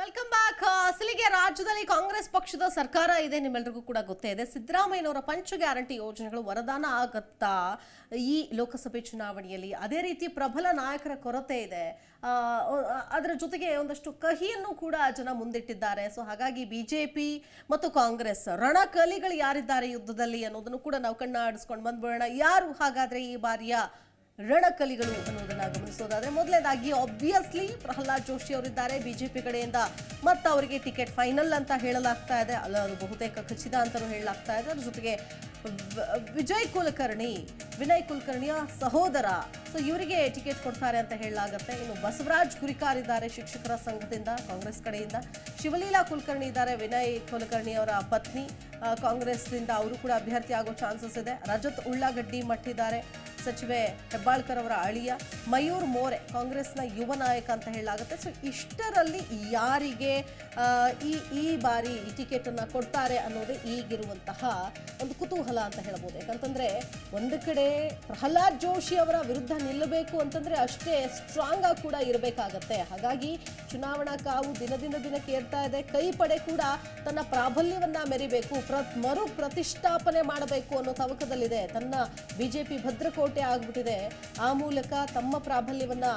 S1: Welcome back. ಅಸಲಿಗೆ ರಾಜ್ಯದಲ್ಲಿ ಕಾಂಗ್ರೆಸ್ ಪಕ್ಷದ ಸರ್ಕಾರ ಇದೆ, ನಿಮ್ಮೆಲ್ರಿಗೂ ಕೂಡ ಗೊತ್ತೇ ಇದೆ. ಸಿದ್ದರಾಮಯ್ಯನವರ ಪಂಚ ಗ್ಯಾರಂಟಿ ಯೋಜನೆಗಳು ವರದಾನ ಆಗತ್ತಾ ಈ ಲೋಕಸಭೆ ಚುನಾವಣೆಯಲ್ಲಿ? ಅದೇ ರೀತಿ ಪ್ರಬಲ ನಾಯಕರ ಕೊರತೆ ಇದೆ. ಅದರ ಜೊತೆಗೆ ಒಂದಷ್ಟು ಕಹಿಯನ್ನು ಕೂಡ ಜನ ಮುಂದಿಟ್ಟಿದ್ದಾರೆ. ಸೊ, ಹಾಗಾಗಿ ಬಿಜೆಪಿ ಮತ್ತು ಕಾಂಗ್ರೆಸ್ ರಣಕಲಿಗಳು ಯಾರಿದ್ದಾರೆ ಯುದ್ಧದಲ್ಲಿ ಅನ್ನೋದನ್ನು ಕೂಡ ನಾವು ಕಣ್ಣಾಡಿಸ್ಕೊಂಡು ಬಂದ್ಬಿಡೋಣ. ಯಾರು ಹಾಗಾದ್ರೆ ಈ ಬಾರಿಯ ರಣಕಲಿಗಳು ಅನ್ನೋದನ್ನ ಗಮನಿಸೋದಾದ್ರೆ ಮೊದಲನೇದಾಗಿ ಆಬ್ವಿಯಸ್ಲಿ ಪ್ರಹ್ಲಾದ್ ಜೋಶಿ ಅವರಿದ್ದಾರೆ. ಬಿಜೆಪಿ ಕಡೆಯಿಂದ ಮತ್ತೆ ಅವರಿಗೆ ಟಿಕೆಟ್ ಫೈನಲ್ ಅಂತ ಹೇಳಲಾಗ್ತಾ ಇದೆ. ಅಲ್ಲ, ಅದು ಬಹುತೇಕ ಖಚಿತ ಅಂತಲೂ ಹೇಳಲಾಗ್ತಾ ಇದೆ. ಅದ್ರ ಜೊತೆಗೆ ವಿಜಯ್ ಕುಲಕರ್ಣಿ, ವಿನಯ್ ಕುಲಕರ್ಣಿಯ ಸಹೋದರ. ಸೊ ಇವರಿಗೆ ಟಿಕೆಟ್ ಕೊಡ್ತಾರೆ ಅಂತ ಹೇಳಲಾಗುತ್ತೆ. ಇನ್ನು ಬಸವರಾಜ್ ಗುರಿಕಾರ್ ಇದ್ದಾರೆ ಶಿಕ್ಷಕರ ಸಂಘದಿಂದ, ಕಾಂಗ್ರೆಸ್ ಕಡೆಯಿಂದ. ಶಿವಲೀಲಾ ಕುಲಕರ್ಣಿ ಇದ್ದಾರೆ, ವಿನಯ್ ಕುಲಕರ್ಣಿ ಅವರ ಪತ್ನಿ. ಕಾಂಗ್ರೆಸ್ ಕಾಂಗ್ರೆಸ್ನಿಂದ ಅವರು ಕೂಡ ಅಭ್ಯರ್ಥಿ ಆಗೋ ಚಾನ್ಸಸ್ ಇದೆ. ರಜತ್ ಉಳ್ಳಾಗಡ್ಡಿ ಮಟ್ಟಿದ್ದಾರೆ. ಸಚಿವೆ ಹೆಬ್ಬಾಳ್ಕರ್ ಅವರ ಅಳಿಯ ಮಯೂರ್ ಮೋರೆ ಕಾಂಗ್ರೆಸ್ನ ಯುವ ನಾಯಕ ಅಂತ ಹೇಳಲಾಗುತ್ತೆ. ಸೊ ಇಷ್ಟರಲ್ಲಿ ಯಾರಿಗೆ ಈ ಈ ಬಾರಿ ಈ ಟಿಕೆಟ್ ಅನ್ನ ಕೊಡ್ತಾರೆ ಅನ್ನೋದೇ ಈಗಿರುವಂತಹ ಒಂದು ಕುತೂಹಲ ಅಂತ ಹೇಳ್ಬೋದು. ಯಾಕಂತಂದ್ರೆ ಒಂದು ಕಡೆ ಪ್ರಹ್ಲಾದ್ ಜೋಶಿ ಅವರ ವಿರುದ್ಧ ನಿಲ್ಲಬೇಕು ಅಂತಂದ್ರೆ ಅಷ್ಟೇ ಸ್ಟ್ರಾಂಗ್ ಆಗಿ ಕೂಡ ಇರಬೇಕಾಗತ್ತೆ. ಹಾಗಾಗಿ ಚುನಾವಣಾ ಕಾವು ದಿನದಿಂದ ದಿನಕ್ಕೆ ಏರ್ತಾ ಇದೆ. ಕೈ ಪಡೆ ಕೂಡ ತನ್ನ ಪ್ರಾಬಲ್ಯವನ್ನ ಮೆರಿಬೇಕು. ಪ್ರ ಮರು ಪ್ರತಿಷ್ಠಾಪನೆ ಮಾಡಬೇಕು ಅನ್ನೋ ತವಕದಲ್ಲಿದೆ. ತನ್ನ ಬಿಜೆಪಿ ಭದ್ರಕೋಟೆ ಆಗ್ಬಿಟ್ಟಿದೆ. ಆ ಮೂಲಕ ತಮ್ಮ ಪ್ರಾಬಲ್ಯವನ್ನ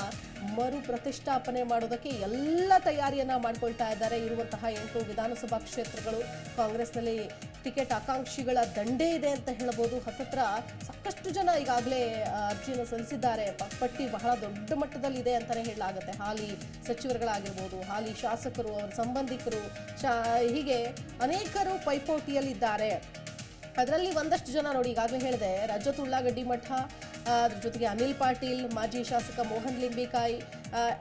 S1: ಮರು ಪ್ರತಿಷ್ಠಾಪನೆ ಮಾಡೋದಕ್ಕೆ ಎಲ್ಲ ತಯಾರಿಯನ್ನ ಮಾಡ್ಕೊಳ್ತಾ ಇದ್ದಾರೆ. ಇರುವಂತಹ ಎಂಟು ವಿಧಾನಸಭಾ ಕ್ಷೇತ್ರಗಳು, ಕಾಂಗ್ರೆಸ್ನಲ್ಲಿ ಟಿಕೆಟ್ ಆಕಾಂಕ್ಷಿಗಳ ದಂಡೇ ಇದೆ ಅಂತ ಹೇಳ್ಬೋದು. ಹತ್ತತ್ರ ಸಾಕಷ್ಟು ಜನ ಈಗಾಗಲೇ ಅರ್ಜಿಯನ್ನು ಸಲ್ಲಿಸಿದ್ದಾರೆ. ಪಟ್ಟಿ ಬಹಳ ದೊಡ್ಡ ಮಟ್ಟದಲ್ಲಿ ಇದೆ ಅಂತಾನೆ ಹೇಳಲಾಗುತ್ತೆ. ಹಾಲಿ ಸಚಿವರುಗಳಾಗಿರ್ಬೋದು, ಹಾಲಿ ಶಾಸಕರು, ಅವರ ಸಂಬಂಧಿಕರು, ಶಾ, ಹೀಗೆ ಅನೇಕರು ಪೈಪೋಟಿಯಲ್ಲಿದ್ದಾರೆ. ಅದರಲ್ಲಿ ಒಂದಷ್ಟು ಜನ ನೋಡಿ, ಈಗಾಗಲೇ ಹೇಳಿದೆ, ರಜತ್ ಉಳ್ಳಾಗಡ್ಡಿ ಮಠ ಅದ್ರ ಜೊತೆಗೆ ಅನಿಲ್ ಪಾಟೀಲ್, ಮಾಜಿ ಶಾಸಕ ಮೋಹನ್ ಲಿಂಬಿಕಾಯಿ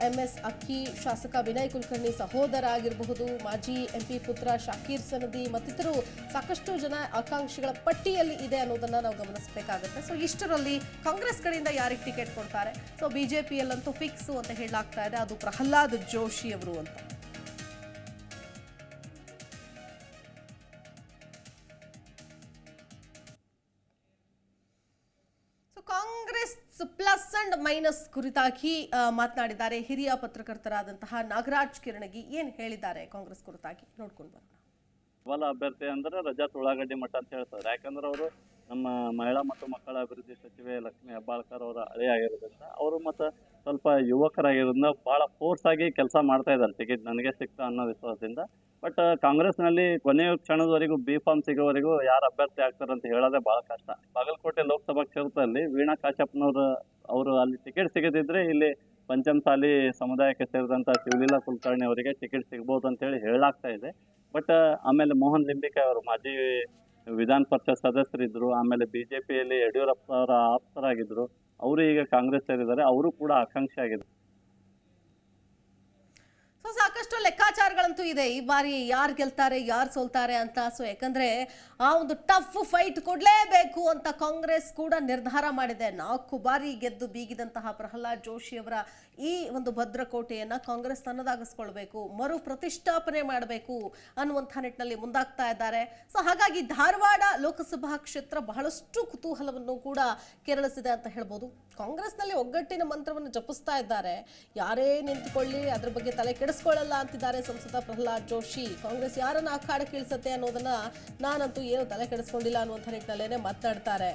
S1: ಎಂ ಎಸ್ ಅಕ್ಕಿ, ಶಾಸಕ ವಿನಯ್ ಕುಲಕರ್ಣಿ ಸಹೋದರ ಆಗಿರಬಹುದು ಮಾಜಿ ಎಂ ಪಿ ಪುತ್ರ ಶಾಕೀರ್ ಸನದಿ ಮತ್ತಿತರರು ಸಾಕಷ್ಟು ಜನ ಆಕಾಂಕ್ಷಿಗಳ ಪಟ್ಟಿಯಲ್ಲಿ ಇದೆ ಅನ್ನೋದನ್ನ ನಾವು ಗಮನಿಸಬೇಕಾಗುತ್ತೆ. ಸೊ ಇಷ್ಟರಲ್ಲಿ ಕಾಂಗ್ರೆಸ್ ಕಡೆಯಿಂದ ಯಾರಿಗೆ ಟಿಕೆಟ್ ಕೊಡ್ತಾರೆ? ಸೊ ಬಿಜೆಪಿಯಲ್ಲಂತೂ ಫಿಕ್ಸ್ ಅಂತ ಹೇಳಲಾಗ್ತಾ ಇದೆ. ಅದು ಪ್ರಹ್ಲಾದ್ ಜೋಶಿ ಅವರು ಅಂತ. ಕಾಂಗ್ರೆಸ್ ಪ್ಲಸ್ ಅಂಡ್ ಮೈನಸ್ ಕುರಿತಾಗಿ ಮಾತನಾಡಿದ್ದಾರೆ ಹಿರಿಯ ಪತ್ರಕರ್ತರಾದಂತಹ ನಾಗರಾಜ್ ಕಿರಣಗಿ. ಏನ್ ಹೇಳಿದ್ದಾರೆ ಕಾಂಗ್ರೆಸ್ ಕುರಿತಾಗಿ? ನೋಡ್ಕೊಂಡು ಬರೋಣ.
S7: ಬಲ ಅಭ್ಯರ್ಥಿ ಅಂದ್ರೆ ರಜತ್ ಉಳ್ಳಾಗಡ್ಡಿ ಮಠ ಅಂತ ಹೇಳ್ತಾರೆ. ಯಾಕಂದ್ರೆ ಅವರು ನಮ್ಮ ಮಹಿಳಾ ಮತ್ತು ಮಕ್ಕಳ ಅಭಿವೃದ್ಧಿ ಸಚಿವೆ ಲಕ್ಷ್ಮೀ ಹೆಬ್ಬಾಳ್ಕರ್ ಅವರ ಹಳೆ ಆಗಿರೋದ್ರಿಂದ ಅವರು ಮತ್ತು ಸ್ವಲ್ಪ ಯುವಕರಾಗಿರೋದ್ರಿಂದ ಭಾಳ ಫೋರ್ಸ್ ಆಗಿ ಕೆಲಸ ಮಾಡ್ತಾ ಇದ್ದಾರೆ. ಟಿಕೆಟ್ ನನಗೆ ಸಿಕ್ತ ಅನ್ನೋ ವಿಶ್ವಾಸದಿಂದ ಬಟ್ ಕಾಂಗ್ರೆಸ್ನಲ್ಲಿ ಕೊನೆಯ ಕ್ಷಣದವರೆಗೂ ಬಿ ಫಾರ್ಮ್ ಸಿಗೋವರೆಗೂ ಯಾರು ಅಭ್ಯರ್ಥಿ ಆಗ್ತಾರೆ ಅಂತ ಹೇಳೋದೇ ಭಾಳ ಕಷ್ಟ. ಬಾಗಲಕೋಟೆ ಲೋಕಸಭಾ ಕ್ಷೇತ್ರದಲ್ಲಿ ವೀಣಾ ಕಾಶ್ಯಪ್ನವರು ಅವರು ಅಲ್ಲಿ ಟಿಕೆಟ್ ಸಿಗದಿದ್ರೆ ಇಲ್ಲಿ ಪಂಚಮಸಾಲಿ ಸಮುದಾಯಕ್ಕೆ ಸೇರಿದಂಥ ಶಿವಲೀಲಾ ಕುಲಕರ್ಣಿ ಅವರಿಗೆ ಟಿಕೆಟ್ ಸಿಗ್ಬೋದು ಅಂತೇಳಿ ಹೇಳಲಾಗ್ತಾ ಇದೆ. ಬಟ್, ಆಮೇಲೆ ಮೋಹನ್ ಲಿಂಬಿಕಾಯ್ ಅವರು ಮಾಜಿ ವಿಧಾನ ಪರಿಷತ್ ಸದಸ್ಯರಿದ್ದರು ಆಮೇಲೆ ಬಿ ಜೆ ಪಿಯಲ್ಲಿ ಯಡಿಯೂರಪ್ಪ ಅವರ ಆಪ್ತರಾಗಿದ್ದರು ಅವರು ಈಗ ಕಾಂಗ್ರೆಸ್ ಸೇರಿದ್ದಾರೆ, ಅವರು ಕೂಡ ಆಕಾಂಕ್ಷಿ ಆಗಿದ್ದಾರೆ
S1: ಸಾಕಷ್ಟು ಲೆಕ್ಕಾಚಾರಗಳಂತೂ ಇದೆ. ಈ ಬಾರಿ ಯಾರು ಗೆಲ್ತಾರೆ, ಯಾರು ಸೋಲ್ತಾರೆ ಅಂತ. ಸೊ ಯಾಕಂದ್ರೆ ಆ ಒಂದು ಟಫ್ ಫೈಟ್ ಕೊಡಲೇಬೇಕು ಅಂತ ಕಾಂಗ್ರೆಸ್ ಕೂಡ ನಿರ್ಧಾರ ಮಾಡಿದೆ. ನಾಲ್ಕು ಬಾರಿ ಗೆದ್ದು ಬೀಗಿದಂತಹ ಪ್ರಹ್ಲಾದ್ ಜೋಶಿ ಅವರ ಈ ಒಂದು ಭದ್ರಕೋಟೆಯನ್ನು ಕಾಂಗ್ರೆಸ್ ತನ್ನದಾಗಿಸ್ಕೊಳ್ಬೇಕು, ಮರು ಪ್ರತಿಷ್ಠಾಪನೆ ಮಾಡಬೇಕು ಅನ್ನುವಂಥ ನಿಟ್ಟಿನಲ್ಲಿ ಮುಂದಾಗ್ತಾ ಇದ್ದಾರೆ. ಸೊ ಹಾಗಾಗಿ ಧಾರವಾಡ ಲೋಕಸಭಾ ಕ್ಷೇತ್ರ ಬಹಳಷ್ಟು ಕುತೂಹಲವನ್ನು ಕೂಡ ಕೆರಳಿಸಿದೆ ಅಂತ ಹೇಳ್ಬೋದು. ಕಾಂಗ್ರೆಸ್ನಲ್ಲಿ ಒಗ್ಗಟ್ಟಿನ ಮಂತ್ರವನ್ನು ಜಪಿಸ್ತಾ ಇದ್ದಾರೆ. ಯಾರೇ ನಿಂತುಕೊಳ್ಳಿ, ಅದ್ರ ಬಗ್ಗೆ ತಲೆ ಕೆಡಿಸ್ಕೊಳ್ಳಲ್ಲ ಅಂತಿದ್ದಾರೆ ಸಂಸದ ಪ್ರಹ್ಲಾದ್ ಜೋಶಿ. ಕಾಂಗ್ರೆಸ್ ಯಾರನ್ನ ಅಖಾಡಕ್ಕೆ ಕೀಳಿಸುತ್ತೆ ಅನ್ನೋದನ್ನ ನಾನಂತೂ ಏನು ತಲೆ ಕೆಡಿಸ್ಕೊಂಡಿಲ್ಲ ಅನ್ನುವಂಥ ನಿಟ್ಟಿನಲ್ಲೇ ಮಾತನಾಡ್ತಾರೆ.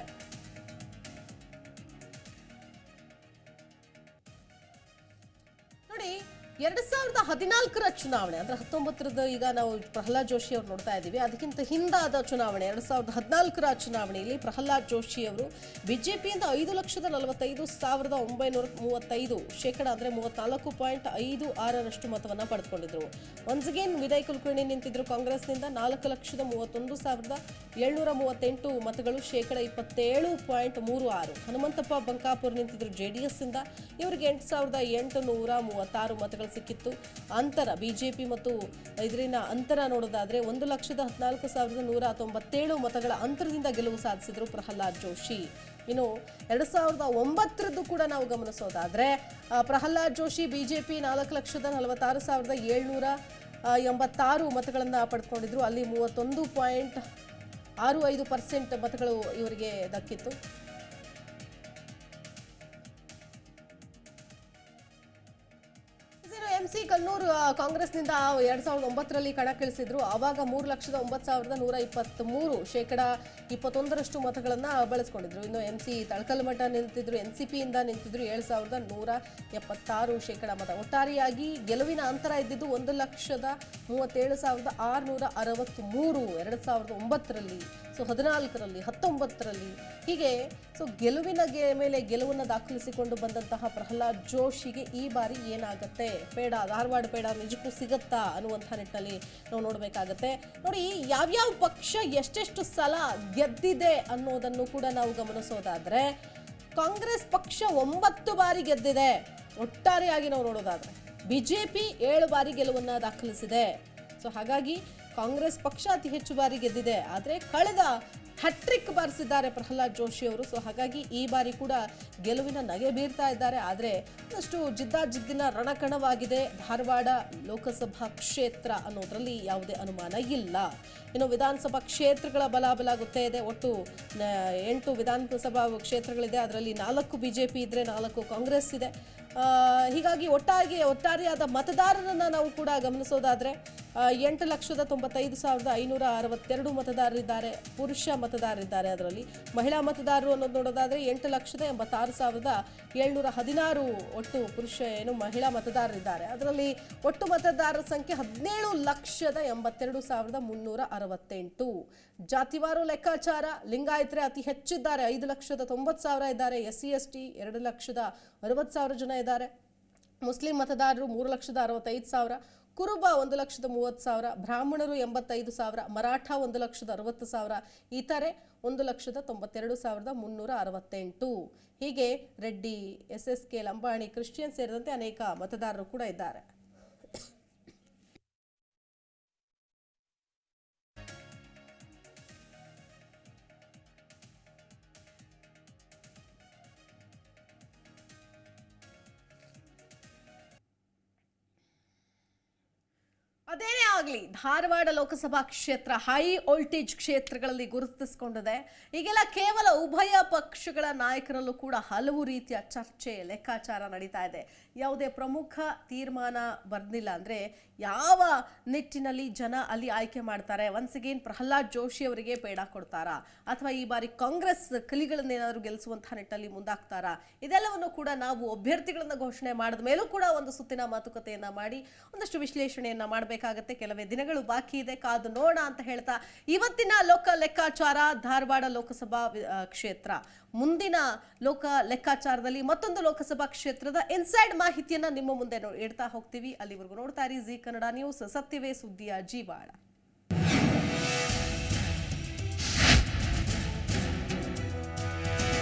S1: ನೋಡಿ ಎರಡ್ ಸಾವಿರದ ಹದಿನಾಲ್ಕರ ಚುನಾವಣೆ, ಅಂದ್ರೆ ಹತ್ತೊಂಬತ್ತರದ ಈಗ ನಾವು ಪ್ರಹ್ಲಾದ್ ಜೋಶಿ ಅವ್ರು ನೋಡ್ತಾ ಇದ್ದೀವಿ. ಅದಕ್ಕಿಂತ ಹಿಂದಾದ ಚುನಾವಣೆ, ಎರಡ್ ಸಾವಿರದ ಹದಿನಾಲ್ಕರ ಚುನಾವಣೆಯಲ್ಲಿ ಪ್ರಹ್ಲಾದ್ ಜೋಶಿ ಅವರು ಬಿಜೆಪಿಯಿಂದ ಐದು ಲಕ್ಷದ ನಲವತ್ತೈದು ಸಾವಿರದ ಒಂಬೈನೂರ ಮೂವತ್ತೈದು, ಶೇಕಡ ಅಂದ್ರೆ ಮೂವತ್ನಾಲ್ಕು ಪಾಯಿಂಟ್ ಐದು ಆರರಷ್ಟು ಮತವನ್ನ ಪಡೆದುಕೊಂಡಿದ್ರು. ಒನ್ಸ್ ಅಗೇನ್ ವಿನಯ್ ಕುಲಕರ್ಣಿ ನಿಂತಿದ್ರು ಕಾಂಗ್ರೆಸ್ನಿಂದ. ನಾಲ್ಕು ಲಕ್ಷದ ಮೂವತ್ತೊಂದು ಸಾವಿರದ ಏಳ್ನೂರ ಮೂವತ್ತೆಂಟು ಮತಗಳು ಶೇಕಡ ಇಪ್ಪತ್ತೇಳು ಪಾಯಿಂಟ್ ಮೂರು ಆರು. ಹನುಮಂತಪ್ಪ ಬಂಕಾಪುರ್ ನಿಂತಿದ್ರು ಜೆ ಡಿ ಇವರಿಗೆ ಎಂಟು ಸಾವಿರದ ಎಂಟು ನೂರ ಮೂವತ್ತಾರು ಮತಗಳು ಸಿಕ್ಕಿತ್ತು. ಅಂತರ ಬಿ ಜೆ ಪಿ ಮತ್ತು ಇದರಿಂದ ಅಂತರ ನೋಡೋದಾದ್ರೆ ಒಂದು ಲಕ್ಷದ ಹದಿನಾಲ್ಕು ಸಾವಿರದ ನೂರ ತೊಂಬತ್ತೇಳು ಮತಗಳ ಅಂತರದಿಂದ ಗೆಲುವು ಸಾಧಿಸಿದ್ರು ಪ್ರಹ್ಲಾದ್ ಜೋಶಿ. ಇನ್ನು ಎರಡು ಸಾವಿರದ ಒಂಬತ್ತರದ್ದು ಕೂಡ ನಾವು ಗಮನಿಸೋದಾದ್ರೆ ಪ್ರಹ್ಲಾದ್ ಜೋಶಿ ಬಿಜೆಪಿ ನಾಲ್ಕು ಲಕ್ಷದ ನಲವತ್ತಾರು ಸಾವಿರದ ಏಳ್ನೂರ ಎಂಬತ್ತಾರು ಮತಗಳನ್ನು ಪಡೆದುಕೊಂಡಿದ್ರು ಅಲ್ಲಿ ಮೂವತ್ತೊಂದು ಪಾಯಿಂಟ್ ಆರು ಐದು ಪರ್ಸೆಂಟ್ ಮತಗಳು ಇವರಿಗೆ ದಕ್ಕಿತ್ತು. ಎಂ ಆ, ಕಾಂಗ್ರೆಸ್ನಿಂದ ಎರಡ್ ಸಾವಿರದ ಒಂಬತ್ತರಲ್ಲಿ ಕಣಕ್ಕಿಳಿಸಿದ್ರು ಆವಾಗ ಮೂರು ಲಕ್ಷದ ಒಂಬತ್ತು ಸಾವಿರದ ನೂರ ಇಪ್ಪತ್ತ್ ಮೂರು ಶೇಕಡ ಇಪ್ಪತ್ತೊಂದರಷ್ಟು ಮತಗಳನ್ನು ಬಳಸ್ಕೊಂಡಿದ್ರು. ಇನ್ನು ಎಂ ಸಿ ತಳಕಲ್ಮಠ ನಿಂತಿದ್ರು ಎನ್ ಸಿ ಪಿಯಿಂದ ನಿಂತಿದ್ರು ಏಳು ಸಾವಿರದ ನೂರ ಎಪ್ಪತ್ತಾರು ಶೇಕಡ ಮತ. ಒಟ್ಟಾರೆಯಾಗಿ ಗೆಲುವಿನ ಅಂತರ ಇದ್ದಿದ್ದು ಒಂದು ಲಕ್ಷದ ಮೂವತ್ತೇಳು ಸಾವಿರದ ಆರುನೂರ ಅರವತ್ತ್ಮೂರು ಎರಡು ಸಾವಿರದ ಒಂಬತ್ತರಲ್ಲಿ ಸೊ ಹದಿನಾಲ್ಕರಲ್ಲಿ ಹತ್ತೊಂಬತ್ತರಲ್ಲಿ. ಹೀಗೆ ಸೊ ಗೆಲುವಿನ ಮೇಲೆ ಗೆಲುವನ್ನು ದಾಖಲಿಸಿಕೊಂಡು ಬಂದಂತಹ ಪ್ರಹ್ಲಾದ್ ಜೋಶಿಗೆ ಈ ಬಾರಿ ಏನಾಗುತ್ತೆ? ಪೇಡ ಧಾರವಾಡ ಬೇಡ, ನಿಜಕ್ಕೂ ಸಿಗತ್ತಾ ಅನ್ನುವಂಥ ನಿಟ್ಟಿನಲ್ಲಿ ನಾವು ನೋಡಬೇಕಾಗತ್ತೆ. ನೋಡಿ, ಯಾವ್ಯಾವ ಪಕ್ಷ ಎಷ್ಟೆಷ್ಟು ಸಲ ಗೆದ್ದಿದೆ ಅನ್ನೋದನ್ನು ಕೂಡ ನಾವು ಗಮನಿಸೋದಾದ್ರೆ, ಕಾಂಗ್ರೆಸ್ ಪಕ್ಷ ಒಂಬತ್ತು ಬಾರಿ ಗೆದ್ದಿದೆ. ಒಟ್ಟಾರೆಯಾಗಿ ನಾವು ನೋಡೋದಾದ್ರೆ, ಬಿಜೆಪಿ ಏಳು ಬಾರಿ ಗೆಲುವನ್ನು ದಾಖಲಿಸಿದೆ. ಸೊ, ಹಾಗಾಗಿ ಕಾಂಗ್ರೆಸ್ ಪಕ್ಷ ಅತಿ ಹೆಚ್ಚು ಬಾರಿ ಗೆದ್ದಿದೆ. ಆದರೆ, ಕಳೆದ ಹ್ಯಾಟ್ರಿಕ್ ಬಾರಿಸಿದ್ದಾರೆ ಪ್ರಹ್ಲಾದ್ ಜೋಶಿ ಅವರು. ಸೊ ಹಾಗಾಗಿ ಈ ಬಾರಿ ಕೂಡ ಗೆಲುವಿನ ನಗೆ ಬೀರ್ತಾ ಇದ್ದಾರೆ. ಆದರೆ ಒಂದಷ್ಟು ಜಿದ್ದಾಜಿದ್ದಿನ ರಣಕಣವಾಗಿದೆ. ಧಾರವಾಡ ಲೋಕಸಭಾ ಕ್ಷೇತ್ರ ಅನ್ನೋದರಲ್ಲಿ ಯಾವುದೇ ಅನುಮಾನ ಇಲ್ಲ. ಇನ್ನು ವಿಧಾನಸಭಾ ಕ್ಷೇತ್ರಗಳ ಬಲಾಬಲ ಗೊತ್ತೇ ಇದೆ ಒಟ್ಟು ಎಂಟು ವಿಧಾನಸಭಾ ಕ್ಷೇತ್ರಗಳಿದೆ. ಅದರಲ್ಲಿ ನಾಲ್ಕು ಬಿ ಜೆ ಪಿ ಇದ್ದರೆ ನಾಲ್ಕು ಕಾಂಗ್ರೆಸ್ ಇದೆ. ಹೀಗಾಗಿ ಒಟ್ಟಾಗಿ ಒಟ್ಟಾರೆಯಾದ ಮತದಾರರನ್ನು ನಾವು ಕೂಡ ಗಮನಿಸೋದಾದರೆ ಎಂಟು ಲಕ್ಷದ ತೊಂಬತ್ತೈದು ಸಾವಿರದ ಐನೂರ ಅರವತ್ತೆರಡು ಮತದಾರರಿದ್ದಾರೆ, ಪುರುಷ ಮತದಾರರಿದ್ದಾರೆ ಅದರಲ್ಲಿ. ಮಹಿಳಾ ಮತದಾರರು ಅನ್ನೋದು ನೋಡೋದಾದರೆ ಎಂಟು ಲಕ್ಷದ ಎಂಬತ್ತಾರು ಸಾವಿರದ ಏಳ್ನೂರ ಹದಿನಾರು ಒಟ್ಟು ಪುರುಷ ಏನು ಮಹಿಳಾ ಮತದಾರರಿದ್ದಾರೆ. ಅದರಲ್ಲಿ ಒಟ್ಟು ಮತದಾರರ ಸಂಖ್ಯೆ ಹದಿನೇಳು ಲಕ್ಷದ ಎಂಬತ್ತೆರಡು ಸಾವಿರದ ಮುನ್ನೂರ ಅರವತ್ತೆಂಟು. ಜಾತಿವಾರು ಲೆಕ್ಕಾಚಾರ, ಲಿಂಗಾಯತ್ರೆ ಅತಿ ಹೆಚ್ಚಿದ್ದಾರೆ, ಐದು ಲಕ್ಷದ ತೊಂಬತ್ತು ಸಾವಿರ ಇದ್ದಾರೆ ಎಸ್ ಸಿ ಎಸ್ ಟಿ ಎರಡು ಲಕ್ಷದ ಅರವತ್ತು ಸಾವಿರ ಜನ ಇದ್ದಾರೆ. ಮುಸ್ಲಿಂ ಮತದಾರರು ಮೂರು ಲಕ್ಷದ ಅರವತ್ತೈದು ಸಾವಿರ, ಕುರುಬ ಒಂದು ಲಕ್ಷದ ಮೂವತ್ತು ಸಾವಿರ, ಬ್ರಾಹ್ಮಣರು ಎಂಬತ್ತೈದು ಸಾವಿರ, ಮರಾಠ ಒಂದು ಲಕ್ಷದ ಅರವತ್ತು ಸಾವಿರ ಇತರೆ ಒಂದು ಲಕ್ಷದ ತೊಂಬತ್ತೆರಡು ಸಾವಿರದ ಮುನ್ನೂರ ಅರವತ್ತೆಂಟು. ಹೀಗೆ Reddy, S S K, Lambani, Christian ಸೇರಿದಂತೆ ಅನೇಕ ಮತದಾರರು ಕೂಡ ಇದ್ದಾರೆ. Hadi Eren. ಆಗಲಿ, ಧಾರವಾಡ ಲೋಕಸಭಾ ಕ್ಷೇತ್ರ ಹೈ ವೋಲ್ಟೇಜ್ ಕ್ಷೇತ್ರಗಳಲ್ಲಿ ಗುರುತಿಸಿಕೊಂಡಿದೆ. ಈಗೆಲ್ಲ ಕೇವಲ ಉಭಯ ಪಕ್ಷಗಳ ನಾಯಕರಲ್ಲೂ ಕೂಡ ಹಲವು ರೀತಿಯ ಚರ್ಚೆ, ಲೆಕ್ಕಾಚಾರ ನಡೀತಾ ಇದೆ. ಯಾವುದೇ ಪ್ರಮುಖ ತೀರ್ಮಾನ ಬಂದಿಲ್ಲ ಅಂದ್ರೆ ಯಾವ ನಿಟ್ಟಿನಲ್ಲಿ ಜನ ಅಲ್ಲಿ ಆಯ್ಕೆ ಮಾಡ್ತಾರೆ? ಒನ್ಸ್ ಅಗೇನ್ ಪ್ರಹ್ಲಾದ್ ಜೋಶಿ ಅವರಿಗೆ ಬೇಡ ಕೊಡ್ತಾರಾ? ಅಥವಾ ಈ ಬಾರಿ ಕಾಂಗ್ರೆಸ್ ಕಲಿಗಳನ್ನೇನಾದರೂ ಗೆಲ್ಲಿಸುವಂತಹ ನಿಟ್ಟಲ್ಲಿ ಮುಂದಾಗ್ತಾರಾ? ಇದೆಲ್ಲವನ್ನು ಕೂಡ ನಾವು ಅಭ್ಯರ್ಥಿಗಳನ್ನು ಘೋಷಣೆ ಮಾಡಿದ ಮೇಲೂ ಕೂಡ ಒಂದು ಸುತ್ತಿನ ಮಾತುಕತೆಯನ್ನು ಮಾಡಿ, ಒಂದಷ್ಟು ವಿಶ್ಲೇಷಣೆಯನ್ನು ಮಾಡಬೇಕಾಗತ್ತೆ. ಕೆಲವೇ ದಿನಗಳು ಬಾಕಿ ಇದೆ, ಕಾದು ನೋಡ ಅಂತ ಹೇಳ್ತಾ ಇವತ್ತಿನ ಲೋಕ ಲೆಕ್ಕಾಚಾರ ಧಾರವಾಡ ಲೋಕಸಭಾ ಕ್ಷೇತ್ರ. ಮುಂದಿನ ಲೋಕ ಲೆಕ್ಕಾಚಾರದಲ್ಲಿ ಮತ್ತೊಂದು ಲೋಕಸಭಾ ಕ್ಷೇತ್ರದ ಇನ್ಸೈಡ್ ಮಾಹಿತಿಯನ್ನ ನಿಮ್ಮ ಮುಂದೆ ಇಡ್ತಾ ಹೋಗ್ತೀವಿ. ಅಲ್ಲಿವರೆಗೂ ನೋಡ್ತಾ ಇರಿ ಜಿ ಕನ್ನಡ ನ್ಯೂಸ್. ಸತ್ಯವೇ ಸುದ್ದಿಯ ಜೀವಾಳ.